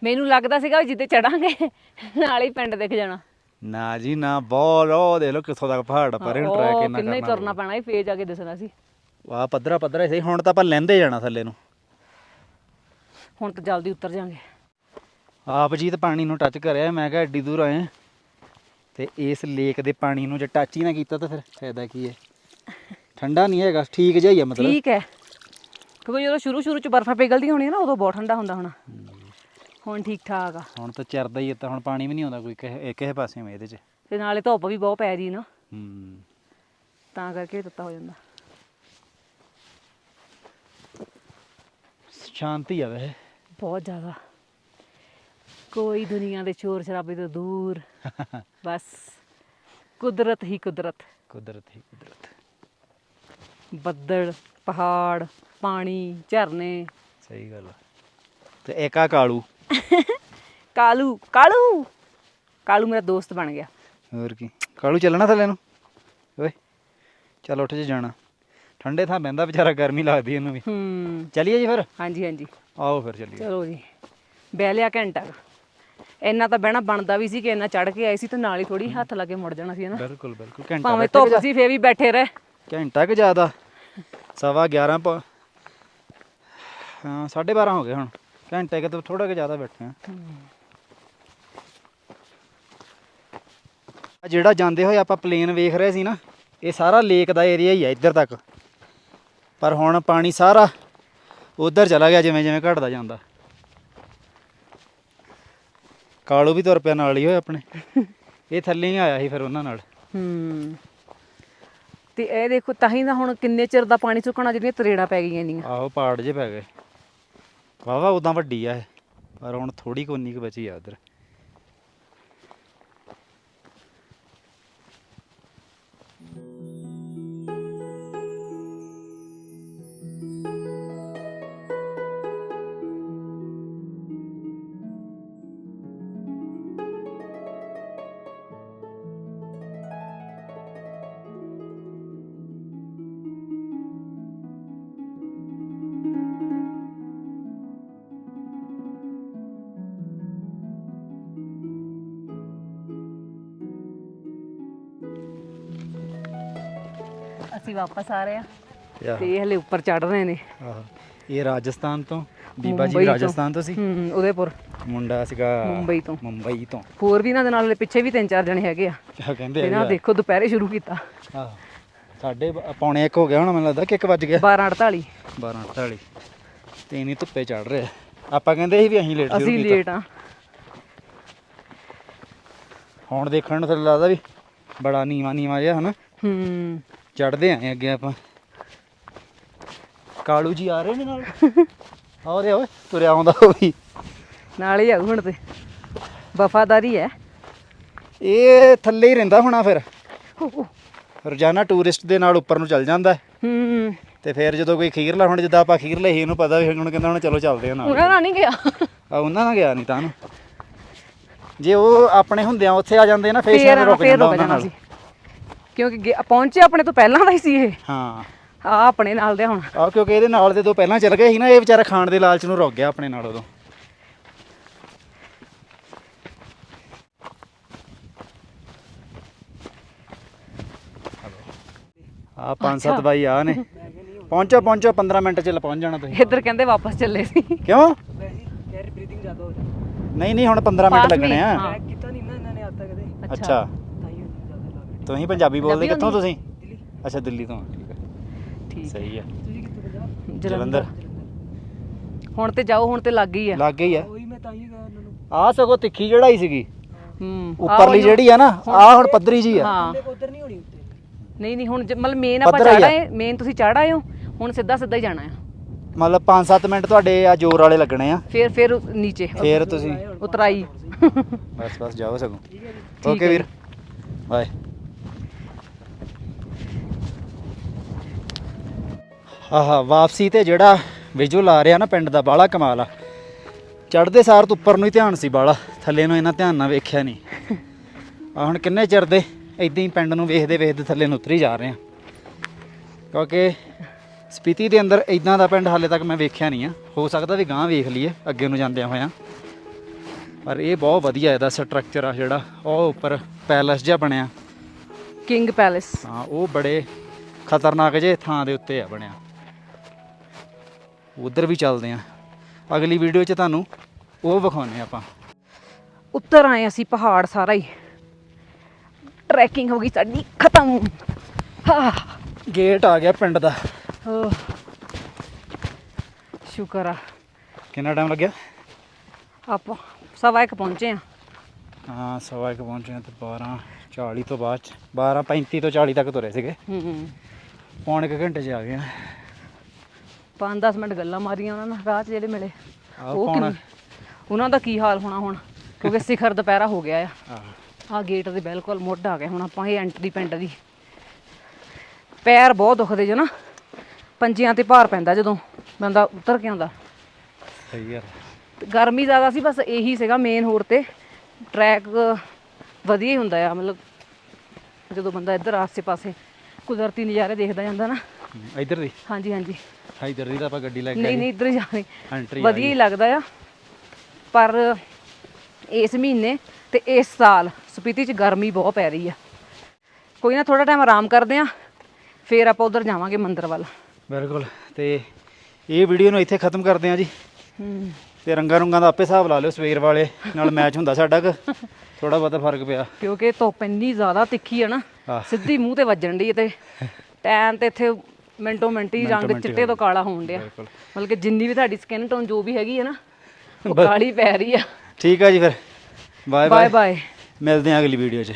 Speaker 2: ਮੈਨੂੰ ਲੱਗਦਾ ਸੀਗਾ ਵੀ ਜਿੱਤੇ ਚੜਾਂਗੇ ਨਾਲ ਹੀ ਪਿੰਡ ਦਿਖ ਜਾਣਾ।
Speaker 1: ਨਾ ਜੀ ਨਾ ਬਹੁਤ ਉਹ ਦੇਖ ਲਓ ਕਿੱਥੋਂ ਤੱਕ ਪਹਾੜ ਪਰ ਇਹਨੂੰ ਟਰੈਕ
Speaker 2: ਉਹ
Speaker 1: ਕਿੰਨਾ
Speaker 2: ਹੀ ਤੁਰਨਾ ਪੈਣਾ ਸੀ ਫੇਰ ਜਾ ਕੇ ਦਿਸਣਾ ਸੀ।
Speaker 1: ਵਾਹ ਪੱਧਰਾ ਪੱਧਰਾ ਹੀ ਸਹੀ ਹੁਣ ਤਾਂ ਆਪਾਂ ਲੈਂਦੇ ਜਾਣਾ ਥੱਲੇ ਨੂੰ।
Speaker 2: ਹੁਣ ਤਾਂ ਜਲਦੀ ਉਤਰ ਜਾਾਂਗੇ।
Speaker 1: ਆਪ ਜੀ ਤੇ ਪਾਣੀ ਨੂੰ ਟੱਚ ਕਰਿਆ ਮੈਂ ਕਿਹਾ ਐਡੀ ਦੂਰ ਆਏ ਹਾਂ ਤੇ ਇਸ ਲੇਕ ਦੇ ਪਾਣੀ ਨੂੰ ਜੇ ਟੱਚ ਹੀ ਨਾ ਕੀਤਾ ਤਾਂ ਫਿਰ ਫਾਇਦਾ ਕੀ ਹੈ? ਠੰਡਾ ਨਹੀਂ ਹੈਗਾ ਠੀਕ ਜਿਹਾ ਹੀ ਆ ਮਤਲਬ।
Speaker 2: ਠੀਕ ਹੈ। ਕਿਉਂਕਿ ਜਦੋਂ ਸ਼ੁਰੂ ਸ਼ੁਰੂ ਚ ਬਰਫ਼ਾਂ ਪਿਘਲਦੀਆਂ ਹੋਣੀਆਂ ਨਾ ਉਦੋਂ ਬਹੁਤ ਠੰਡਾ ਹੁੰਦਾ ਹੋਣਾ। ਹੁਣ ਠੀਕ ਠਾਕ ਆ।
Speaker 1: ਹੁਣ ਤਾਂ ਚਰਦਾ ਹੀ ਹੈ ਤਾਂ ਹੁਣ ਪਾਣੀ ਵੀ ਨਹੀਂ ਆਉਂਦਾ ਕੋਈ ਕਿਸੇ ਕਿਸੇ ਪਾਸੇ ਇਹਦੇ 'ਚ।
Speaker 2: ਤੇ ਨਾਲੇ ਧੁੱਪ ਵੀ ਬਹੁਤ ਪੈ ਰਹੀ ਨਾ।
Speaker 1: ਹੂੰ।
Speaker 2: ਤਾਂ ਕਰਕੇ ਤੱਤਾ ਹੋ ਜਾਂਦਾ।
Speaker 1: ਸ਼ਾਂਤੀ ਆ ਵੈਸੇ।
Speaker 2: ਬਹੁਤ ਜ਼ਿਆਦਾ। ਕੋਈ ਦੁਨੀਆ ਦੇ ਸ਼ੋਰ ਸ਼ਰਾਬੇ ਤੋਂ ਦੂਰ। ਬਸ। ਕੁਦਰਤ ਹੀ ਕੁਦਰਤ।
Speaker 1: ਕੁਦਰਤ ਹੀ ਕੁਦਰਤ।
Speaker 2: ਬੱਦਲ ਪਹਾੜ ਪਾਣੀ ਝਰਨੇ।
Speaker 1: ਸਹੀ ਗੱਲ ਆ। ਤੇ ਆ ਕਾਲੂ।
Speaker 2: ਕਾਲੂ ਕਾਲੂ! ਕਾਲੂ ਮੇਰਾ ਦੋਸਤ ਬਣ ਗਿਆ।
Speaker 1: ਹੋਰ ਕੀ? ਕਾਲੂ ਚੱਲਣਾ ਥੱਲੇ ਨੂੰ? ਓਏ ਚੱਲ ਉੱਠ ਜੇ ਜਾਣਾ। ਠੰਡੇ ਥਾਂ ਬਹਿੰਦਾ ਵਿਚਾਰਾ ਗਰਮੀ ਲੱਗਦੀ ਇਹਨੂੰ ਵੀ।
Speaker 2: ਹੂੰ।
Speaker 1: ਚੱਲੀਏ ਜੀ ਫਿਰ?
Speaker 2: ਹਾਂਜੀ ਹਾਂਜੀ।
Speaker 1: ਆਓ ਫਿਰ ਚੱਲੀਏ।
Speaker 2: ਚਲੋ ਜੀ। ਬਹਿ ਲਿਆ ਘੰਟਾ ਕੁ। ਇੰਨਾ ਤਾਂ ਬਹਿਣਾ ਬਣਦਾ ਵੀ ਸੀ ਕਿ ਇੰਨਾ ਚੜ ਕੇ ਆਏ ਸੀ ਤੇ ਨਾਲ ਹੀ ਥੋੜੀ ਹੱਥ ਲਾ ਕੇ ਮੁੜ ਜਾਣਾ ਸੀ ਹਨਾ
Speaker 1: ਬਿਲਕੁਲ ਬਿਲਕੁਲ। ਘੰਟਾ
Speaker 2: ਭਾਵੇਂ
Speaker 1: ਬੈਠੇ
Speaker 2: ਧੁੱਪ ਸੀ ਫੇਰ ਵੀ ਬੈਠੇ ਰਹੇ।
Speaker 1: ਘੰਟਾ ਕਿ ਜ਼ਿਆਦਾ। ਸਵਾ 11 ਪ ਹਾਂ 12:30 ਹੋ ਗਏ ਹੁਣ। ਘੰਟੇ ਕਿ ਤੋਂ ਥੋੜਾ ਕਿ ਜ਼ਿਆਦਾ ਬੈਠੇ ਆ। ਜਿਹੜਾ ਜਾਂਦੇ ਹੋਏ ਆਪਾਂ ਪਲੇਨ ਵੇਖ ਰਹੇ ਸੀ ਨਾ ਇਹ ਸਾਰਾ ਲੇਕ ਦਾ ਏਰੀਆ ਹੀ ਆ ਇੱਧਰ ਤੱਕ। ਪਰ ਹੁਣ ਪਾਣੀ ਸਾਰਾ ਉਧਰ ਚਲਾ ਗਿਆ ਜਿਵੇਂ ਜਿਵੇਂ ਘਟਦਾ ਜਾਂਦਾ। ਕਾਲੂ ਵੀ ਤੁਰ ਪਿਆ ਨਾਲ ਹੀ ਹੋਏ ਆਪਣੇ। ਇਹ ਥੱਲੇ ਹੀ ਆਇਆ ਸੀ ਫਿਰ ਉਹਨਾਂ ਨਾਲ।
Speaker 2: ਹੂੰ। ਤੇ ਇਹ ਦੇਖੋ ਤਾਂ ਹੀ ਨਾ ਹੁਣ ਕਿੰਨੇ ਚਿਰ ਦਾ ਪਾਣੀ ਸੁੱਕਣਾ ਜਿਹੜੀਆਂ ਤਰੇੜਾਂ ਪੈ ਗਈਆਂ ਇੰਨੀਆਂ।
Speaker 1: ਆਹੋ ਪਹਾੜ ਜੇ ਪੈ ਗਏ। ਵਾਵਾ ਉਦਾਂ ਵੱਡੀ ਆ ਇਹ। ਪਰ ਹੁਣ ਥੋੜੀ ਕੋਨੀ ਕੁ ਬਚੀ ਆ ਉਧਰ
Speaker 2: ਅਸੀਂ ਵਾਪਸ ਆ ਰਹੇ ਆ
Speaker 1: ਆਹੋ
Speaker 2: ਤੇ ਇਹ ਹਲੇ ਉੱਪਰ ਚੜ ਰਹੇ ਨੇ।
Speaker 1: ਆਹੋ। ਇਹ ਰਾਜਸਥਾਨ ਤੋਂ? ਬੀਬਾ ਜੀ
Speaker 2: ਤੋਂ।
Speaker 1: ਰਾਜਸਥਾਨ ਤੋਂ ਸੀ?
Speaker 2: ਹੂੰ ਉਦੇਪੁਰ।
Speaker 1: ਮੁੰਡਾ ਸੀਗਾ
Speaker 2: ਮੁੰਬਈ ਤੋਂ।
Speaker 1: ਮੁੰਬਈ ਤੋਂ।
Speaker 2: ਹੋਰ ਵੀ ਇਹਨਾਂ ਦੇ ਨਾਲ ਹਲੇ ਪਿੱਛੇ ਵੀ ਤਿੰਨ ਚਾਰ ਜਣੇ ਹੈਗੇ ਆ।
Speaker 1: ਕਿਆ ਕਹਿੰਦੇ
Speaker 2: ਤੇ ਨਾ ਦੇਖੋ ਦੁਪਹਿਰੇ ਸ਼ੁਰੂ ਕੀਤਾ।
Speaker 1: ਆਹੋ। ਸਾਡੇ ਪੌਣੇ 1 ਹੋ ਗਿਆ ਹੁਣ ਮੈਨੂੰ ਲੱਗਦਾ ਕਿ 1 ਵੱਜ ਗਿਆ।
Speaker 2: 12:48
Speaker 1: 12:48 ਤੇ ਇਨੀ ਧੁੱਪੇ ਚੜ ਰਹੇ ਆਪਾਂ ਕਹਿੰਦੇ ਸੀ ਵੀ ਅਸੀਂ ਲੇਟ
Speaker 2: ਅਸੀਂ ਲੇਟ ਆ।
Speaker 1: ਹੁਣ ਦੇਖਣ ਨੂੰ ਤਾਂ ਲੱਗਦਾ ਵੀ ਬੜਾ ਨੀਵਾ ਨੀਵਾ ਜਿਹਾ ਹਨਾ?
Speaker 2: ਹੂੰ।
Speaker 1: ਚੜਦੇ ਆਏ ਅੱਗੇ ਆਪਾਂ। ਕਾਲੂ ਜੀ ਆ ਰਹੇ ਨੇ ਨਾਲ? ਆਉਦੇ ਓਏ ਤੁਰਿਆ ਆਉਂਦਾ ਉਹ ਵੀ।
Speaker 2: ਨਾਲ ਹੀ ਆਉ ਹੁਣ ਤੇ। ਵਫਾਦਾਰੀ ਹੈ।
Speaker 1: ਇਹ ਥੱਲੇ ਹੀ ਰਹਿੰਦਾ ਹੋਣਾ ਫਿਰ। ਰੋਜ਼ਾਨਾ ਟੂਰਿਸਟ ਦੇ ਨਾਲ ਉੱਪਰ ਨੂੰ ਚੱਲ ਜਾਂਦਾ ਹੈ।
Speaker 2: ਹੂੰ
Speaker 1: ਤੇ ਫਿਰ ਜਦੋਂ ਕੋਈ ਖੀਰਲਾ ਹੁਣ ਜਿੱਦਾਂ ਆਪਾਂ ਖੀਰ ਲਈ ਇਹਨੂੰ ਪਤਾ ਵੀ ਹੁਣ ਕਹਿੰਦਾ ਹੁਣ ਚਲੋ ਚੱਲਦੇ ਆ ਨਾਲ।
Speaker 2: ਉਹਨਾਂ ਨਾਲ ਨਹੀਂ ਗਿਆ।
Speaker 1: ਆ ਉਹਨਾਂ ਨਾਲ ਗਿਆ ਨਹੀਂ ਤਾਂ। ਜੇ ਉਹ ਆਪਣੇ ਹੁੰਦਿਆਂ ਉੱਥੇ ਆ ਜਾਂਦੇ ਨਾ ਫੇਰ ਰੁਕ ਜਾਂਦਾ ਉਹਨਾਂ ਨਾਲ।
Speaker 2: ਕਿਉਂਕਿ ਗੇ- ਪਹੁੰਚੇ ਆਪਣੇ ਤੋਂ ਪਹਿਲਾਂ ਦਾ ਹੀ ਸੀ ਇਹ।
Speaker 1: ਹਾਂ।
Speaker 2: ਆ ਆਪਣੇ ਨਾਲ ਦੇ ਹੁਣ।
Speaker 1: ਆ ਕਿਉਂਕਿ ਇਹਦੇ ਨਾਲ ਦੇ ਦੋ ਪਹਿਲਾਂ ਚੱਲ ਗਏ ਸੀ ਨਾ ਇਹ ਵਿਚਾਰਾ ਖਾਣ ਦੇ ਲਾਲਚ ਨੂੰ ਰੁਕ ਗਿਆ ਆਪਣੇ ਨਾਲ ਉਦੋਂ। ਆ ਪੰਜ ਸੱਤ ਬਾਈ ਆ ਨੇ। ਪਹੁੰਚੋ ਪਹੁੰਚੋ 15 ਮਿੰਟ ਚ ਪਹੁੰਚ ਜਾਣਾ ਤੁਸੀਂ।
Speaker 2: ਇੱਧਰ ਕਹਿੰਦੇ ਵਾਪਸ ਚੱਲੇ ਸੀ।
Speaker 1: ਕਿਉਂ? ਨਹੀਂ ਨਹੀਂ ਹੁਣ 15 ਮਿੰਟ
Speaker 2: ਪਾਸ
Speaker 1: ਲੱਗਣੇ ਆ।
Speaker 2: ਹਾਂ।
Speaker 3: ਕੀਤਾ ਨਹੀਂ ਨਾ ਇਹਨਾਂ ਨੇ ਅੱਜ ਤੱਕ ਕਦੇ।
Speaker 1: ਅੱਛਾ। ਤੁਸੀਂ ਪੰਜਾਬੀ ਬੋਲਦੇ ਕਿੱਥੋਂ ਤੁਸੀਂ? ਅੱਛਾ ਦਿੱਲੀ ਤੋਂ ਠੀਕ ਹੈ
Speaker 2: ਠੀਕ
Speaker 1: ਸਹੀ ਆ।
Speaker 2: ਜਲੰਧਰ। ਹੁਣ ਤੇ ਜਾਓ ਹੁਣ ਤੇ ਲੱਗ ਗਈ ਆ।
Speaker 1: ਲੱਗ ਗਈ ਆ।
Speaker 3: ਉਹੀ ਮੈਂ ਤਾਂ ਹੀ ਗਿਆ ਉਹਨਾਂ। ਨੂੰ
Speaker 1: ਆ ਸਗੋਂ ਤਿੱਖੀ ਚੜਾਈ ਸੀਗੀ।
Speaker 2: ਹੂੰ।
Speaker 1: ਉੱਪਰਲੀ ਜਿਹੜੀ ਆ ਨਾ ਆ ਹੁਣ ਪੱਧਰੀ ਜੀ ਆ।
Speaker 2: ਹਾਂ।
Speaker 3: ਉਧਰ ਨਹੀਂ ਹੋਣੀ ਉੱਤੇ।
Speaker 2: ਨਹੀਂ ਨਹੀਂ ਹੁਣ ਮਤਲਬ ਮੇਨ ਆਪਾਂ
Speaker 1: ਹੀ।
Speaker 2: ਚੜਾਏ ਮੇਨ ਤੁਸੀਂ ਚੜ ਆਏ ਹੋ ਹੁਣ ਸਿੱਧਾ ਸਿੱਧਾ ਹੀ ਜਾਣਾ ਆ।
Speaker 1: ਮਤਲਬ 5-7 ਮਿੰਟ ਤੁਹਾਡੇ ਆ ਜ਼ੋਰ ਵਾਲੇ ਲੱਗਣੇ ਆ।
Speaker 2: ਫਿਰ ਫਿਰ ਨੀਚੇ।
Speaker 1: ਫੇਰ ਤੁਸੀਂ
Speaker 2: ਉਤਰਾਈ।
Speaker 1: ਬਸ ਬਸ ਜਾਓ ਸਗੋਂ।
Speaker 2: ਠੀਕ
Speaker 1: ਓਕੇ
Speaker 2: ਹੈ
Speaker 1: ਵੀਰ। ਬਾਏ ਆਹਾ ਵਾਪਸੀ ਤੇ ਜਿਹੜਾ ਵਿਜੂਅਲ ਆ ਰਿਹਾ ਨਾ ਪਿੰਡ ਦਾ ਬਾਲਾ ਕਮਾਲ ਆ। ਚੜਦੇ ਸਾਰ ਤੋਂ ਉੱਪਰ ਨੂੰ ਹੀ ਧਿਆਨ ਸੀ ਬਾਲਾ ਥੱਲੇ ਨੂੰ ਇਹਨਾਂ ਧਿਆਨ ਨਾਲ ਵੇਖਿਆ ਨਹੀਂ। ਆ ਹੁਣ ਕਿੰਨੇ ਚਿਰ ਦੇ ਇਦਾਂ ਹੀ ਪਿੰਡ ਨੂੰ ਵੇਖਦੇ ਵੇਖਦੇ ਥੱਲੇ ਨੂੰ ਉਤਰੀ ਜਾ ਰਹੇ ਆ ਕਿਉਂਕਿ ਸਪੀਤੀ ਦੇ ਅੰਦਰ ਇਦਾਂ ਦਾ ਪਿੰਡ ਹਾਲੇ ਤੱਕ ਮੈਂ ਵੇਖਿਆ ਨਹੀਂ ਆ। ਹੋ ਸਕਦਾ ਵੀ ਗਾਂ ਵੇਖ ਲਈਏ ਅੱਗੇ ਨੂੰ ਜਾਂਦਿਆਂ ਹੋਇਆਂ। ਪਰ ਇਹ ਬਹੁਤ ਵਧੀਆ ਇਹਦਾ ਸਟਰਕਚਰ ਆ ਜਿਹੜਾ ਉਹ ਉੱਪਰ ਪੈਲਸ ਜਿਹਾ ਬਣਿਆ।
Speaker 2: ਕਿੰਗ ਪੈਲੇਸ
Speaker 1: ਹਾਂ ਉਹ ਬੜੇ ਖਤਰਨਾਕ ਜੇ ਥਾਂ ਦੇ ਉੱਤੇ ਆ ਬਣਿਆ। ਉਧਰ ਵੀ ਚੱਲਦੇ ਆ। ਅਗਲੀ ਵੀਡੀਓ 'ਚ ਤੁਹਾਨੂੰ ਉਹ ਵਿਖਾਉਣੇ ਆਪਾਂ।
Speaker 2: ਉੱਤਰ ਆਏ ਅਸੀਂ ਪਹਾੜ ਸਾਰਾ ਹੀ। ਟਰੈਕਿੰਗ ਹੋ ਗਈ ਸਾਡੀ ਖਤਮ। ਹਾਂ
Speaker 1: ਗੇਟ ਆ ਗਿਆ ਪਿੰਡ ਦਾ।
Speaker 2: ਸ਼ੁਕਰ ਆ।
Speaker 1: ਕਿੰਨਾ ਟਾਈਮ ਲੱਗਿਆ?
Speaker 2: ਆਪਾਂ ਸਵਾ ਇੱਕ ਪਹੁੰਚੇ ਆ।
Speaker 1: ਹਾਂ ਸਵਾ ਇੱਕ ਪਹੁੰਚੇ ਆ ਤੇ 12 40 ਤੋਂ ਬਾਅਦ 'ਚ 12 35 ਤੋਂ 40 ਤੱਕ ਤੁਰੇ ਸੀਗੇ।
Speaker 2: ਹੂੰ।
Speaker 1: ਪੌਣੇ ਕੁ ਘੰਟੇ 'ਚ ਆ ਗਏ ਆ।
Speaker 2: 5-10 ਮਿੰਟ ਗੱਲਾਂ ਮਾਰੀਆਂ ਉਹਨਾਂ ਨਾਲ ਰਾਹ 'ਚ ਜਿਹੜੇ ਮਿਲੇ।
Speaker 1: ਆਹ
Speaker 2: ਉਹ ਕਿੰਨੇ ਉਹਨਾਂ ਦਾ ਕੀ ਹਾਲ ਹੋਣਾ ਹੁਣ? ਕਿਉਂਕਿ ਸਿਖਰ ਦੁਪਹਿਰਾ ਹੋ ਗਿਆ ਆ।
Speaker 1: ਆਹ,
Speaker 2: ਆ ਗੇਟ ਦੇ ਬਿਲਕੁਲ ਮੁੱਢ ਆ ਗਏ ਹੁਣ ਆਪਾਂ ਇਹ ਐਂਟਰੀ ਪਿੰਡ ਦੀ। ਪੈਰ ਬਹੁਤ ਦੁਖਦੇ ਜੋ ਨਾ। ਪੰਜਿਆਂ ਤੇ ਭਾਰ ਪੈਂਦਾ ਜਦੋਂ ਬੰਦਾ ਉਤਰ ਕੇ ਆਉਂਦਾ।
Speaker 1: ਸਹੀ
Speaker 2: ਤੇ ਗਰਮੀ ਜ਼ਿਆਦਾ ਸੀ ਬਸ ਇਹੀ ਸੀਗਾ ਮੇਨ ਹੋਰ ਤੇ। ਟਰੈਕ ਵਧੀਆ ਹੀ ਹੁੰਦਾ ਆ ਮਤਲਬ ਜਦੋਂ ਬੰਦਾ ਇੱਧਰ ਆਸੇ ਪਾਸੇ ਕੁਦਰਤੀ ਨਜ਼ਾਰੇ ਦੇਖਦਾ ਜਾਂਦਾ ਨਾ।
Speaker 1: ਇੱਧਰ ਦੀ?
Speaker 2: ਹਾਂਜੀ ਹਾਂਜੀ।
Speaker 1: ਇੱਧਰ ਦੀ ਤਾਂ ਆਪਾਂ ਗੱਡੀ ਲੈ ਕੇ
Speaker 2: ਨਹੀਂ ਨਹੀਂ ਇੱਧਰ ਹੀ ਜਾਣੇ
Speaker 1: ਐਂਟਰੀ
Speaker 2: ਵਧੀਆ ਹੀ ਲੱਗਦਾ ਆ। ਪਰ ਇਸ ਮਹੀਨੇ ਤੇ ਇਸ ਸਾਲ ਸਪੀਤੀ 'ਚ ਗਰਮੀ ਬਹੁਤ ਪੈ ਰਹੀ ਆ। ਕੋਈ ਨਾ ਥੋੜਾ ਟਾਈਮ ਆਰਾਮ ਕਰਦੇ ਆ ਫੇਰ ਆਪਾਂ ਉਧਰ ਜਾਵਾਂਗੇ ਮੰਦਿਰ ਵੱਲ।
Speaker 1: ਬਿਲਕੁਲ। ਤੇ ਇਹ ਵੀਡੀਓ ਨੂੰ ਇੱਥੇ ਖਤਮ ਕਰਦੇ ਹਾਂ ਜੀ।
Speaker 2: ਹੂੰ।
Speaker 1: ਤੇ ਰੰਗਾਂ ਰੁੰਗਾਂ ਦਾ ਆਪੇ ਹਿਸਾਬ ਲਾ ਲਿਓ ਸਵੇਰ ਵਾਲੇ ਨਾਲ ਮੈਚ ਹੁੰਦਾ ਸਾਡਾ ਕਿ। ਥੋੜਾ ਬਹੁਤਾ ਫ਼ਰਕ ਪਿਆ।
Speaker 2: ਕਿਉਂਕਿ ਧੁੱਪ ਇੰਨੀ ਜ਼ਿਆਦਾ ਤਿੱਖੀ ਆ ਨਾ। ਸਿੱਧੀ ਮੂੰਹ ਤੇ ਵੱਜਣ ਦੀ ਤੇ। ਟੈਨ ਤੇ ਇੱਥੇ ਮਿੰਟੋ ਮਿੰਟ ਹੀ ਰੰਗ ਚਿੱਟੇ ਤੋਂ ਕਾਲਾ ਹੋਣ ਡਿਆ। ਮਤਲਬ ਕਿ ਜਿੰਨੀ ਵੀ ਤੁਹਾਡੀ ਸਕਿਨ ਟੋਨ ਜੋ ਵੀ ਹੈਗੀ ਹੈ ਨਾ ਉਹ ਕਾਲੀ ਪੈ ਰਹੀ ਆ।
Speaker 1: ਠੀਕ ਆ ਜੀ ਫਿਰ। ਬਾਏ
Speaker 2: ਬਾਏ
Speaker 1: ਮਿਲਦੇ ਹਾਂ ਅਗਲੀ ਵੀਡੀਓ 'ਚ।